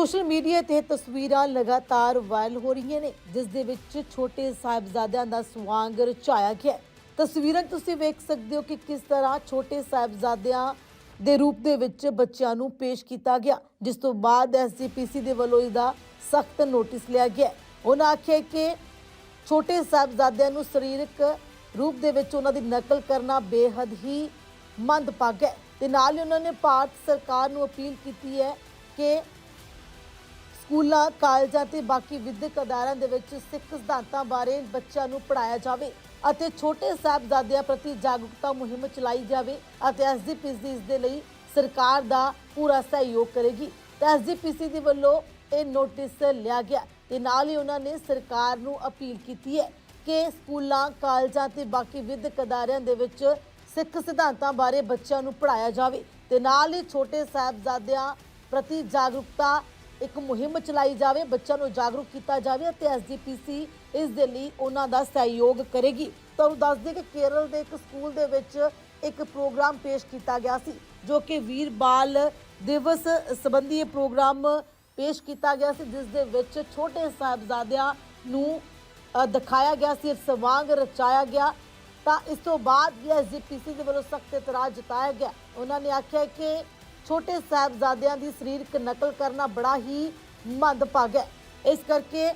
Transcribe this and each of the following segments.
Social media ਤੇ ਤਸਵੀਰਾਂ ਲਗਾਤਾਰ ਵਾਇਰਲ ਹੋ ਰਹੀਆਂ ਨੇ, ਜਿਸ ਦੇ ਵਿੱਚ ਛੋਟੇ ਸਾਹਿਬਜ਼ਾਦਿਆਂ ਦਾ ਸਵਾਂਗ ਰਚਾਇਆ ਗਿਆ ਹੈ। ਤਸਵੀਰਾਂ ਤੁਸੀਂ ਵੇਖ ਸਕਦੇ ਹੋ ਕਿ ਕਿਸ ਤਰ੍ਹਾਂ ਛੋਟੇ ਸਾਹਿਬਜ਼ਾਦਿਆਂ ਦੇ ਰੂਪ ਦੇ ਵਿੱਚ ਬੱਚਿਆਂ ਨੂੰ ਪੇਸ਼ ਕੀਤਾ ਗਿਆ, ਜਿਸ ਤੋਂ ਬਾਅਦ ਐਸਜੀਪੀਸੀ ਦੇ ਵੱਲੋਂ ਇਹਦਾ ਸਖਤ ਨੋਟਿਸ ਲਿਆ ਗਿਆ ਉਹਨਾਂ ਆਖਿਆ ਕਿ ਛੋਟੇ ਸਾਹਿਬਜ਼ਾਦਿਆਂ ਨੂੰ ਸਰੀਰਕ ਰੂਪ ਦੇ ਵਿੱਚ ਉਹਨਾਂ ਦੀ ਨਕਲ ਕਰਨਾ ਬੇਹੱਦ ਹੀ ਮੰਦਭਾਗਾ ਹੈ ਤੇ ਨਾਲ ਹੀ ਉਹਨਾਂ ਨੇ ਭਾਰਤ ਸਰਕਾਰ ਨੂੰ ਅਪੀਲ ਕੀਤੀ ਹੈ ਕਿ ਸਕੂਲਾਂ, ਕਾਲਜਾਂ ਤੇ ਬਾਕੀ ਵਿੱਦਿਅਕ ਅਦਾਰਿਆਂ ਦੇ ਵਿੱਚ ਸਿੱਖ ਸਿਧਾਂਤਾਂ ਬਾਰੇ ਬੱਚਿਆਂ ਨੂੰ ਪੜਾਇਆ ਜਾਵੇ ਅਤੇ ਛੋਟੇ ਸਾਹਿਬਜ਼ਾਦਿਆਂ ਪ੍ਰਤੀ ਜਾਗਰੂਕਤਾ ਮੁਹਿੰਮ ਚਲਾਈ ਜਾਵੇ ਅਤੇ ਐਸਜੀਪੀਸੀ ਇਸ ਦੇ ਲਈ ਸਰਕਾਰ ਦਾ ਪੂਰਾ ਸਹਿਯੋਗ ਕਰੇਗੀ। ਤੇ ਐਸਜੀਪੀਸੀ ਦੇ ਵੱਲੋਂ ਇਹ ਨੋਟਿਸ ਲਿਆ ਗਿਆ। ਤੇ ਨਾਲ ਹੀ ਉਹਨਾਂ ਨੇ ਸਰਕਾਰ ਨੂੰ ਅਪੀਲ ਕੀਤੀ ਹੈ ਕਿ ਸਕੂਲਾਂ, ਕਾਲਜਾਂ ਤੇ ਬਾਕੀ ਵਿੱਦਿਅਕ ਅਦਾਰਿਆਂ ਦੇ ਵਿੱਚ ਸਿੱਖ ਸਿਧਾਂਤਾਂ ਬਾਰੇ ਬੱਚਿਆਂ ਨੂੰ ਪੜਾਇਆ ਜਾਵੇ। ਤੇ ਨਾਲ ਹੀ ਛੋਟੇ ਸਾਹਿਬਜ਼ਾਦਿਆਂ ਪ੍ਰਤੀ ਜਾਗਰੂਕਤਾ ਇੱਕ ਮੁਹਿੰਮ ਚਲਾਈ ਜਾਵੇ, ਬੱਚਿਆਂ ਨੂੰ ਜਾਗਰੂਕ ਕੀਤਾ ਜਾਵੇ ਅਤੇ ਐਸਜੀਪੀਸੀ ਇਸ ਦੇ ਲਈ ਉਹਨਾਂ ਦਾ ਸਹਿਯੋਗ ਕਰੇਗੀ। ਤੁਹਾਨੂੰ ਦੱਸ ਦਈਏ ਕਿ ਕੇਰਲ ਦੇ ਇੱਕ ਸਕੂਲ ਦੇ ਵਿੱਚ ਇੱਕ ਪ੍ਰੋਗਰਾਮ ਪੇਸ਼ ਕੀਤਾ ਗਿਆ ਸੀ, ਜੋ ਕਿ ਵੀਰ ਬਾਲ ਦਿਵਸ ਸੰਬੰਧੀ ਇਹ ਪ੍ਰੋਗਰਾਮ ਪੇਸ਼ ਕੀਤਾ ਗਿਆ ਸੀ, ਜਿਸ ਦੇ ਵਿੱਚ ਛੋਟੇ ਸਾਹਿਬਜ਼ਾਦਿਆਂ ਨੂੰ ਦਿਖਾਇਆ ਗਿਆ ਸੀ ਸਵਾਂਗ ਰਚਾਇਆ ਗਿਆ। ਤਾਂ ਇਸ ਤੋਂ ਬਾਅਦ ਵੀ ਐਸਜੀਪੀਸੀ ਦੇ ਵੱਲੋਂ ਸਖਤ ਇਤਰਾਜ਼ ਜਤਾਇਆ ਗਿਆ। ਉਹਨਾਂ ਨੇ ਆਖਿਆ ਕਿ ਛੋਟੇ ਸਾਹਿਬਜ਼ਾਦਿਆਂ ਦੀ ਸਰੀਰਕ ਨਕਲ ਕਰਨਾ ਬੜਾ ਹੀ ਮੰਦਭਾਗਾ ਹੈ। ਇਸ ਕਰਕੇ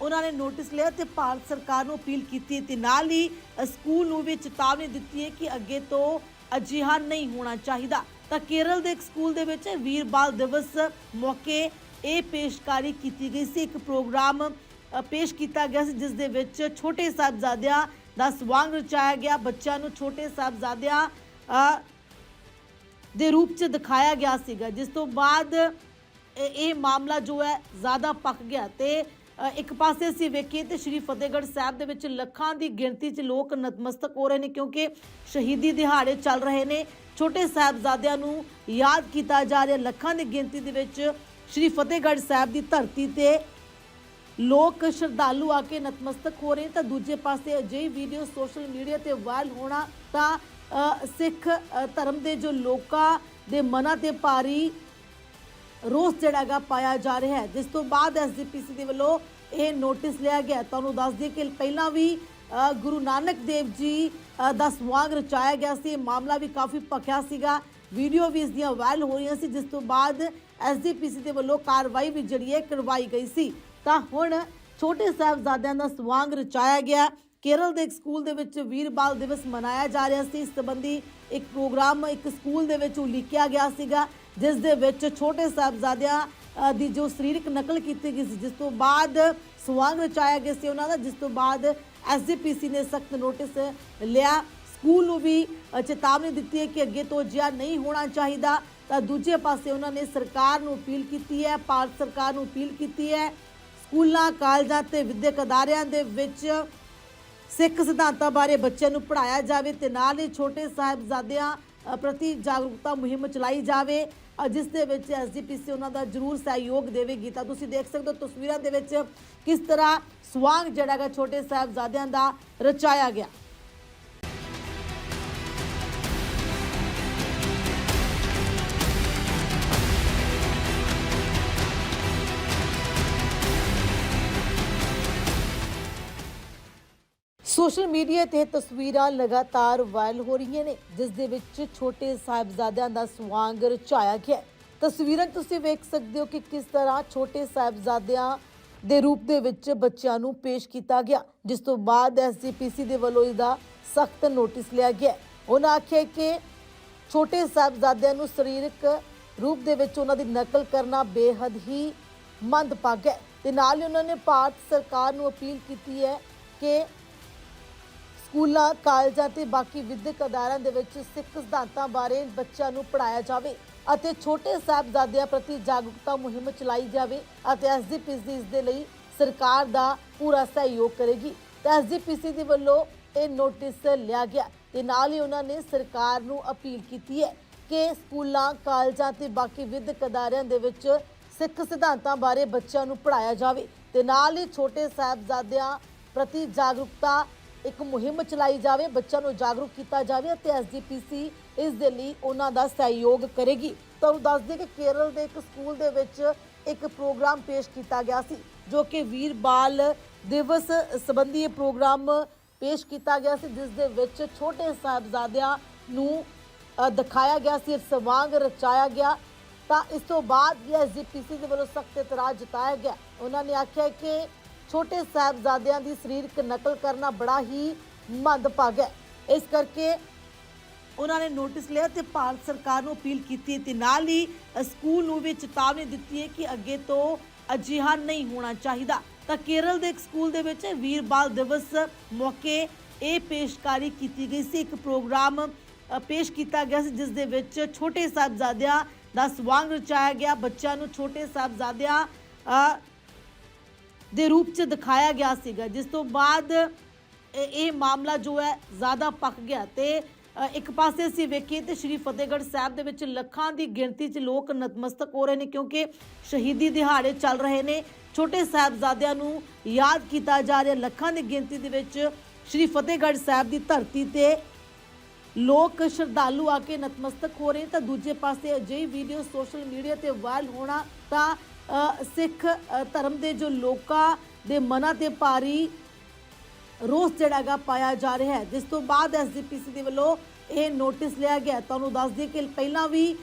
ਉਹਨਾਂ ਨੇ ਨੋਟਿਸ ਲਿਆ ਤੇ ਭਾਰਤ ਸਰਕਾਰ ਨੂੰ ਅਪੀਲ ਕੀਤੀ ਤੇ ਨਾਲ ਹੀ ਸਕੂਲ ਨੂੰ ਵੀ ਚੇਤਾਵਨੀ ਦਿੱਤੀ ਹੈ ਕਿ ਅੱਗੇ ਤੋਂ ਅਜਿਹਾ ਨਹੀਂ ਹੋਣਾ ਚਾਹੀਦਾ। ਤਾਂ ਕੇਰਲ ਦੇ ਇੱਕ ਸਕੂਲ ਦੇ ਵਿੱਚ ਵੀਰ ਬਾਲ ਦਿਵਸ ਮੌਕੇ ਇਹ ਪੇਸ਼ਕਾਰੀ ਕੀਤੀ ਗਈ ਸੀ। ਇੱਕ ਪ੍ਰੋਗਰਾਮ ਪੇਸ਼ ਕੀਤਾ ਗਿਆ ਸੀ, ਜਿਸ ਦੇ ਵਿੱਚ ਛੋਟੇ ਸਾਹਿਬਜ਼ਾਦਿਆਂ ਦਾ ਸਵਾਂਗ ਰਚਾਇਆ ਗਿਆ। ਬੱਚਿਆਂ ਨੂੰ ਛੋਟੇ ਸਾਹਿਬਜ਼ਾਦਿਆਂ ਦੇ ਰੂਪ 'ਚ ਦਿਖਾਇਆ ਗਿਆ ਸੀਗਾ, ਜਿਸ ਤੋਂ ਬਾਅਦ ਇਹ ਮਾਮਲਾ ਜੋ ਹੈ ਜ਼ਿਆਦਾ ਪੱਕ ਗਿਆ ਤੇ ਇੱਕ ਪਾਸੇ ਅਸੀਂ ਵੇਖੀਏ ਤੇ ਸ਼੍ਰੀ ਫਤਿਹਗੜ੍ਹ ਸਾਹਿਬ ਦੇ ਵਿੱਚ ਲੱਖਾਂ ਦੀ ਗਿਣਤੀ 'ਚ ਲੋਕ ਨਤਮਸਤਕ ਹੋ ਰਹੇ ਨੇ, ਕਿਉਂਕਿ ਸ਼ਹੀਦੀ ਦਿਹਾੜੇ ਚੱਲ ਰਹੇ ਨੇ। ਛੋਟੇ ਸਾਹਿਬਜ਼ਾਦਿਆਂ ਨੂੰ ਯਾਦ ਕੀਤਾ ਜਾ ਰਿਹਾ, ਲੱਖਾਂ ਦੀ ਗਿਣਤੀ ਦੇ ਵਿੱਚ ਸ਼੍ਰੀ ਫਤਿਹਗੜ੍ਹ ਸਾਹਿਬ ਦੀ ਧਰਤੀ ਤੇ ਲੋਕ ਸ਼ਰਧਾਲੂ ਆ ਕੇ ਨਤਮਸਤਕ ਹੋ ਰਹੇ ਤਾਂ ਦੂਜੇ ਪਾਸੇ ਅਜਿਹੀ ਵੀਡੀਓ ਸੋਸ਼ਲ ਮੀਡੀਆ ਤੇ ਵਾਇਰਲ ਹੋਣਾ ਤਾਂ ਸਿੱਖ ਧਰਮ ਦੇ ਜੋ ਲੋਕਾਂ ਦੇ ਮਨਾਂ ਤੇ ਭਾਰੀ ਰੋਸ ਜਿਹੜਾ ਗਾ ਪਾਇਆ ਜਾ ਰਿਹਾ ਹੈ। ਜਿਸ ਤੋਂ ਬਾਅਦ ਐਸਜੀਪੀਸੀ ਦੇ ਵੱਲੋਂ ਇਹ ਨੋਟਿਸ ਲਿਆ ਗਿਆ। ਤੁਹਾਨੂੰ ਦੱਸ ਦਈਏ ਕਿ ਪਹਿਲਾਂ ਵੀ ਗੁਰੂ ਨਾਨਕ ਦੇਵ ਜੀ ਦਾ ਸਵਾਗ ਰਚਾਇਆ ਗਿਆ ਸੀ। ਇਹ ਮਾਮਲਾ ਵੀ ਕਾਫੀ ਭਖਿਆ ਸੀਗਾ। ਵੀਡੀਓ ਵੀ ਇਸ ਦੀਆਂ ਵਾਇਰਲ ਹੋ ਰਹੀਆਂ ਸੀ, ਜਿਸ ਤੋਂ ਬਾਅਦ ਐਸਜੀਪੀਸੀ ਦੇ ਵੱਲੋਂ ਕਾਰਵਾਈ ਵੀ ਜਿਹੜੀ ਹੈ ਕਰਵਾਈ ਗਈ ਸੀ। ਤਾਂ ਹੁਣ ਛੋਟੇ ਸਾਹਿਬਜ਼ਾਦਿਆਂ ਦਾ ਸਵਾਂਗ ਰਚਾਇਆ ਗਿਆ। ਕੇਰਲ ਦੇ ਇੱਕ ਸਕੂਲ ਦੇ ਵਿੱਚ ਵੀਰ ਬਾਲ ਦਿਵਸ ਮਨਾਇਆ ਜਾ ਰਿਹਾ ਸੀ। ਇਸ ਸੰਬੰਧੀ ਇੱਕ ਪ੍ਰੋਗਰਾਮ ਇੱਕ ਸਕੂਲ ਦੇ ਵਿੱਚ ਉਲੀਕਿਆ ਗਿਆ ਸੀਗਾ, ਜਿਸ ਦੇ ਵਿੱਚ ਛੋਟੇ ਸਾਹਿਬਜ਼ਾਦਿਆਂ ਦੀ ਜੋ ਸਰੀਰਕ ਨਕਲ ਕੀਤੀ ਗਈ ਸੀ, ਜਿਸ ਤੋਂ ਬਾਅਦ ਸਵਾਂਗ ਰਚਾਇਆ ਗਿਆ ਸੀ ਉਹਨਾਂ ਦਾ, ਜਿਸ ਤੋਂ ਬਾਅਦ ਐਸਜੀਪੀਸੀ ਨੇ ਸਖਤ ਨੋਟਿਸ ਲਿਆ। ਸਕੂਲ ਨੂੰ ਵੀ ਚੇਤਾਵਨੀ ਦਿੱਤੀ ਹੈ ਕਿ ਅੱਗੇ ਤੋਂ ਅਜਿਹਾ ਨਹੀਂ ਹੋਣਾ ਚਾਹੀਦਾ। ਤਾਂ ਦੂਜੇ ਪਾਸੇ ਉਹਨਾਂ ਨੇ ਸਰਕਾਰ ਨੂੰ ਅਪੀਲ ਕੀਤੀ ਹੈ, ਭਾਰਤ ਸਰਕਾਰ ਨੂੰ ਅਪੀਲ ਕੀਤੀ ਹੈ। ਸਕੂਲਾਂ, ਕਾਲਜਾਂ ਤੇ ਵਿਦਿਅਕ ਅਦਾਰਿਆਂ ਦੇ ਵਿੱਚ ਸਿੱਖ ਸਿਧਾਂਤਾਂ ਬਾਰੇ ਬੱਚਿਆਂ ਨੂੰ ਪੜਾਇਆ ਜਾਵੇ ਤੇ ਨਾਲ ਹੀ ਛੋਟੇ ਸਾਹਿਬਜ਼ਾਦਿਆਂ ਪ੍ਰਤੀ ਜਾਗਰੂਕਤਾ ਮੁਹਿੰਮ ਚਲਾਈ ਜਾਵੇ। ਜਿਸ ਦੇ ਵਿੱਚ ਐਸਜੀਪੀਸੀ ਉਹਨਾਂ ਦਾ ਜ਼ਰੂਰ ਸਹਿਯੋਗ ਦੇਵੇਗੀ। ਤਾਂ ਤੁਸੀਂ ਦੇਖ ਸਕਦੇ ਹੋ ਤਸਵੀਰਾਂ ਦੇ ਵਿੱਚ ਕਿਸ ਤਰ੍ਹਾਂ ਸਵਾਂਗ ਜਿਹੜਾ ਹੈਗਾ ਛੋਟੇ ਸਾਹਿਬਜ਼ਾਦਿਆਂ ਦਾ ਰਚਾਇਆ ਗਿਆ। ਸੋਸ਼ਲ ਮੀਡੀਆ ਤੇ ਤਸਵੀਰਾਂ ਲਗਾਤਾਰ ਵਾਇਰਲ ਹੋ ਰਹੀਆਂ ਨੇ, ਜਿਸ ਦੇ ਵਿੱਚ ਛੋਟੇ ਸਾਹਿਬਜ਼ਾਦਿਆਂ ਦਾ ਸਵਾਂਗ ਰਚਾਇਆ ਗਿਆ ਹੈ। ਤਸਵੀਰਾਂ 'ਚ ਤੁਸੀਂ ਵੇਖ ਸਕਦੇ ਹੋ ਕਿ ਕਿਸ ਤਰ੍ਹਾਂ ਛੋਟੇ ਸਾਹਿਬਜ਼ਾਦਿਆਂ ਦੇ ਰੂਪ ਦੇ ਵਿੱਚ ਬੱਚਿਆਂ ਨੂੰ ਪੇਸ਼ ਕੀਤਾ ਗਿਆ, ਜਿਸ ਤੋਂ ਬਾਅਦ ਐਸਜੀਪੀਸੀ ਦੇ ਵੱਲੋਂ ਇਹਦਾ ਸਖਤ ਨੋਟਿਸ ਲਿਆ ਗਿਆ ਹੈ। ਉਹਨਾਂ ਆਖਿਆ ਕਿ ਛੋਟੇ ਸਾਹਿਬਜ਼ਾਦਿਆਂ ਨੂੰ ਸਰੀਰਕ ਰੂਪ ਦੇ ਵਿੱਚ ਉਹਨਾਂ ਦੀ ਨਕਲ ਕਰਨਾ ਬੇਹੱਦ ਹੀ ਮੰਦਭਾਗਾ ਹੈ ਤੇ ਨਾਲ ਹੀ ਉਹਨਾਂ ਨੇ ਭਾਰਤ ਸਰਕਾਰ ਨੂੰ ਅਪੀਲ ਕੀਤੀ ਹੈ ਕਿ ਸਕੂਲਾਂ, ਕਾਲਜਾਂ ਤੇ ਬਾਕੀ ਵਿਦਿਅਕ ਅਦਾਰਿਆਂ ਦੇ ਵਿੱਚ ਸਿੱਖ ਸਿਧਾਂਤਾਂ ਬਾਰੇ ਬੱਚਿਆਂ ਨੂੰ ਪੜਾਇਆ ਜਾਵੇ ਅਤੇ ਛੋਟੇ ਸਾਹਿਬਜ਼ਾਦਿਆਂ ਪ੍ਰਤੀ ਜਾਗਰੂਕਤਾ ਮੁਹਿੰਮ ਚਲਾਈ ਜਾਵੇ ਅਤੇ ਐਸਜੀਪੀਸੀ ਇਸ ਦੇ ਲਈ ਸਰਕਾਰ ਦਾ ਪੂਰਾ ਸਹਿਯੋਗ ਕਰੇਗੀ। ਤੇ ਐਸਜੀਪੀਸੀ ਦੇ ਵੱਲੋਂ ਇਹ ਨੋਟਿਸ ਲਿਆ ਗਿਆ। ਤੇ ਨਾਲ ਹੀ ਉਹਨਾਂ ਨੇ ਸਰਕਾਰ ਨੂੰ ਅਪੀਲ ਕੀਤੀ ਹੈ ਕਿ ਸਕੂਲਾਂ, ਕਾਲਜਾਂ ਤੇ ਬਾਕੀ ਵਿਦਿਅਕ ਅਦਾਰਿਆਂ ਦੇ ਵਿੱਚ ਸਿੱਖ ਸਿਧਾਂਤਾਂ ਬਾਰੇ ਬੱਚਿਆਂ ਨੂੰ ਪੜਾਇਆ ਜਾਵੇ। ਤੇ ਨਾਲ ਹੀ ਛੋਟੇ ਸਾਹਿਬਜ਼ਾਦਿਆਂ ਪ੍ਰਤੀ ਜਾਗਰੂਕਤਾ ਇੱਕ ਮੁਹਿੰਮ ਚਲਾਈ ਜਾਵੇ, ਬੱਚਿਆਂ ਨੂੰ ਜਾਗਰੂਕ ਕੀਤਾ ਜਾਵੇ ਅਤੇ ਐਸਜੀਪੀਸੀ ਇਸ ਦੇ ਲਈ ਉਹਨਾਂ ਦਾ ਸਹਿਯੋਗ ਕਰੇਗੀ। ਤੁਹਾਨੂੰ ਦੱਸ ਦਈਏ ਕਿ ਕੇਰਲ ਦੇ ਇੱਕ ਸਕੂਲ ਦੇ ਵਿੱਚ ਇੱਕ ਪ੍ਰੋਗਰਾਮ ਪੇਸ਼ ਕੀਤਾ ਗਿਆ ਸੀ, ਜੋ ਕਿ ਵੀਰ ਬਾਲ ਦਿਵਸ ਸੰਬੰਧੀ ਇਹ ਪ੍ਰੋਗਰਾਮ ਪੇਸ਼ ਕੀਤਾ ਗਿਆ ਸੀ, ਜਿਸ ਦੇ ਵਿੱਚ ਛੋਟੇ ਸਾਹਿਬਜ਼ਾਦਿਆਂ ਨੂੰ ਦਿਖਾਇਆ ਗਿਆ ਸੀ, ਸਵਾਂਗ ਰਚਾਇਆ ਗਿਆ। ਤਾਂ ਇਸ ਤੋਂ ਬਾਅਦ ਵੀ ਐਸਜੀਪੀਸੀ ਦੇ ਵੱਲੋਂ ਸਖਤ ਇਤਰਾਜ਼ ਜਤਾਇਆ ਗਿਆ। ਉਹਨਾਂ ਨੇ ਆਖਿਆ ਕਿ ਛੋਟੇ ਸਾਹਿਬਜ਼ਾਦਿਆਂ ਦੀ ਸਰੀਰਕ ਨਕਲ ਕਰਨਾ ਬੜਾ ਹੀ ਮੰਦਭਾਗਾ ਹੈ। ਇਸ ਕਰਕੇ ਉਹਨਾਂ ਨੇ ਨੋਟਿਸ ਲਿਆ ਤੇ ਭਾਰਤ ਸਰਕਾਰ ਨੂੰ ਅਪੀਲ ਕੀਤੀ ਹੈ ਤੇ ਨਾਲ ਹੀ ਸਕੂਲ ਨੂੰ ਵੀ ਚੇਤਾਵਨੀ ਦਿੱਤੀ ਹੈ ਕਿ ਅੱਗੇ ਤੋਂ ਅਜਿਹਾ ਨਹੀਂ ਹੋਣਾ ਚਾਹੀਦਾ। ਤਾਂ ਕੇਰਲ ਦੇ ਇੱਕ ਸਕੂਲ ਦੇ ਵਿੱਚ ਵੀਰ ਬਾਲ ਦਿਵਸ ਮੌਕੇ ਇਹ ਪੇਸ਼ਕਾਰੀ ਕੀਤੀ ਗਈ ਸੀ। ਇੱਕ ਪ੍ਰੋਗਰਾਮ ਪੇਸ਼ ਕੀਤਾ ਗਿਆ ਸੀ, ਜਿਸ ਦੇ ਵਿੱਚ ਛੋਟੇ ਸਾਹਿਬਜ਼ਾਦਿਆਂ ਦਾ ਸਵਾਂਗ ਰਚਾਇਆ ਗਿਆ। ਬੱਚਿਆਂ ਨੂੰ ਛੋਟੇ ਸਾਹਿਬਜ਼ਾਦਿਆਂ ਦੇ ਰੂਪ 'ਚ ਦਿਖਾਇਆ ਗਿਆ ਸੀਗਾ, ਜਿਸ ਤੋਂ ਬਾਅਦ ਇਹ ਮਾਮਲਾ ਜੋ ਹੈ ਜ਼ਿਆਦਾ ਪੱਕ ਗਿਆ ਤੇ ਇੱਕ ਪਾਸੇ ਅਸੀਂ ਵੇਖੀਏ ਤੇ ਸ਼੍ਰੀ ਫਤਿਹਗੜ੍ਹ ਸਾਹਿਬ ਦੇ ਵਿੱਚ ਲੱਖਾਂ ਦੀ ਗਿਣਤੀ 'ਚ ਲੋਕ ਨਤਮਸਤਕ ਹੋ ਰਹੇ ਨੇ ਕਿਉਂਕਿ ਸ਼ਹੀਦੀ ਦਿਹਾੜੇ ਚੱਲ ਰਹੇ ਨੇ। ਛੋਟੇ ਸਾਹਿਬਜ਼ਾਦਿਆਂ ਨੂੰ ਯਾਦ ਕੀਤਾ ਜਾ ਰਿਹਾ, ਲੱਖਾਂ ਦੀ ਗਿਣਤੀ ਦੇ ਵਿੱਚ ਸ਼੍ਰੀ ਫਤਿਹਗੜ੍ਹ ਸਾਹਿਬ ਦੀ ਧਰਤੀ ਤੇ ਲੋਕ ਸ਼ਰਧਾਲੂ ਆ ਕੇ ਨਤਮਸਤਕ ਹੋ ਰਹੇ ਤਾਂ ਦੂਜੇ ਪਾਸੇ ਅਜਿਹੀ ਵੀਡੀਓ ਸੋਸ਼ਲ ਮੀਡੀਆ ਤੇ ਵਾਇਰਲ ਹੋਣਾ ਤਾਂ ਸਿੱਖ ਧਰਮ ਦੇ ਜੋ ਲੋਕਾਂ ਦੇ ਮਨਾਂ ਤੇ ਭਾਰੀ ਰੋਸ ਜਿਹੜਾ ਗਾ ਪਾਇਆ ਜਾ ਰਿਹਾ ਹੈ। ਜਿਸ ਤੋਂ ਬਾਅਦ ਐਸਜੀਪੀਸੀ ਦੇ ਵੱਲੋਂ ਇਹ ਨੋਟਿਸ ਲਿਆ ਗਿਆ ਤੁਹਾਨੂੰ ਦੱਸ ਦਈਏ ਕਿ ਪਹਿਲਾਂ ਵੀ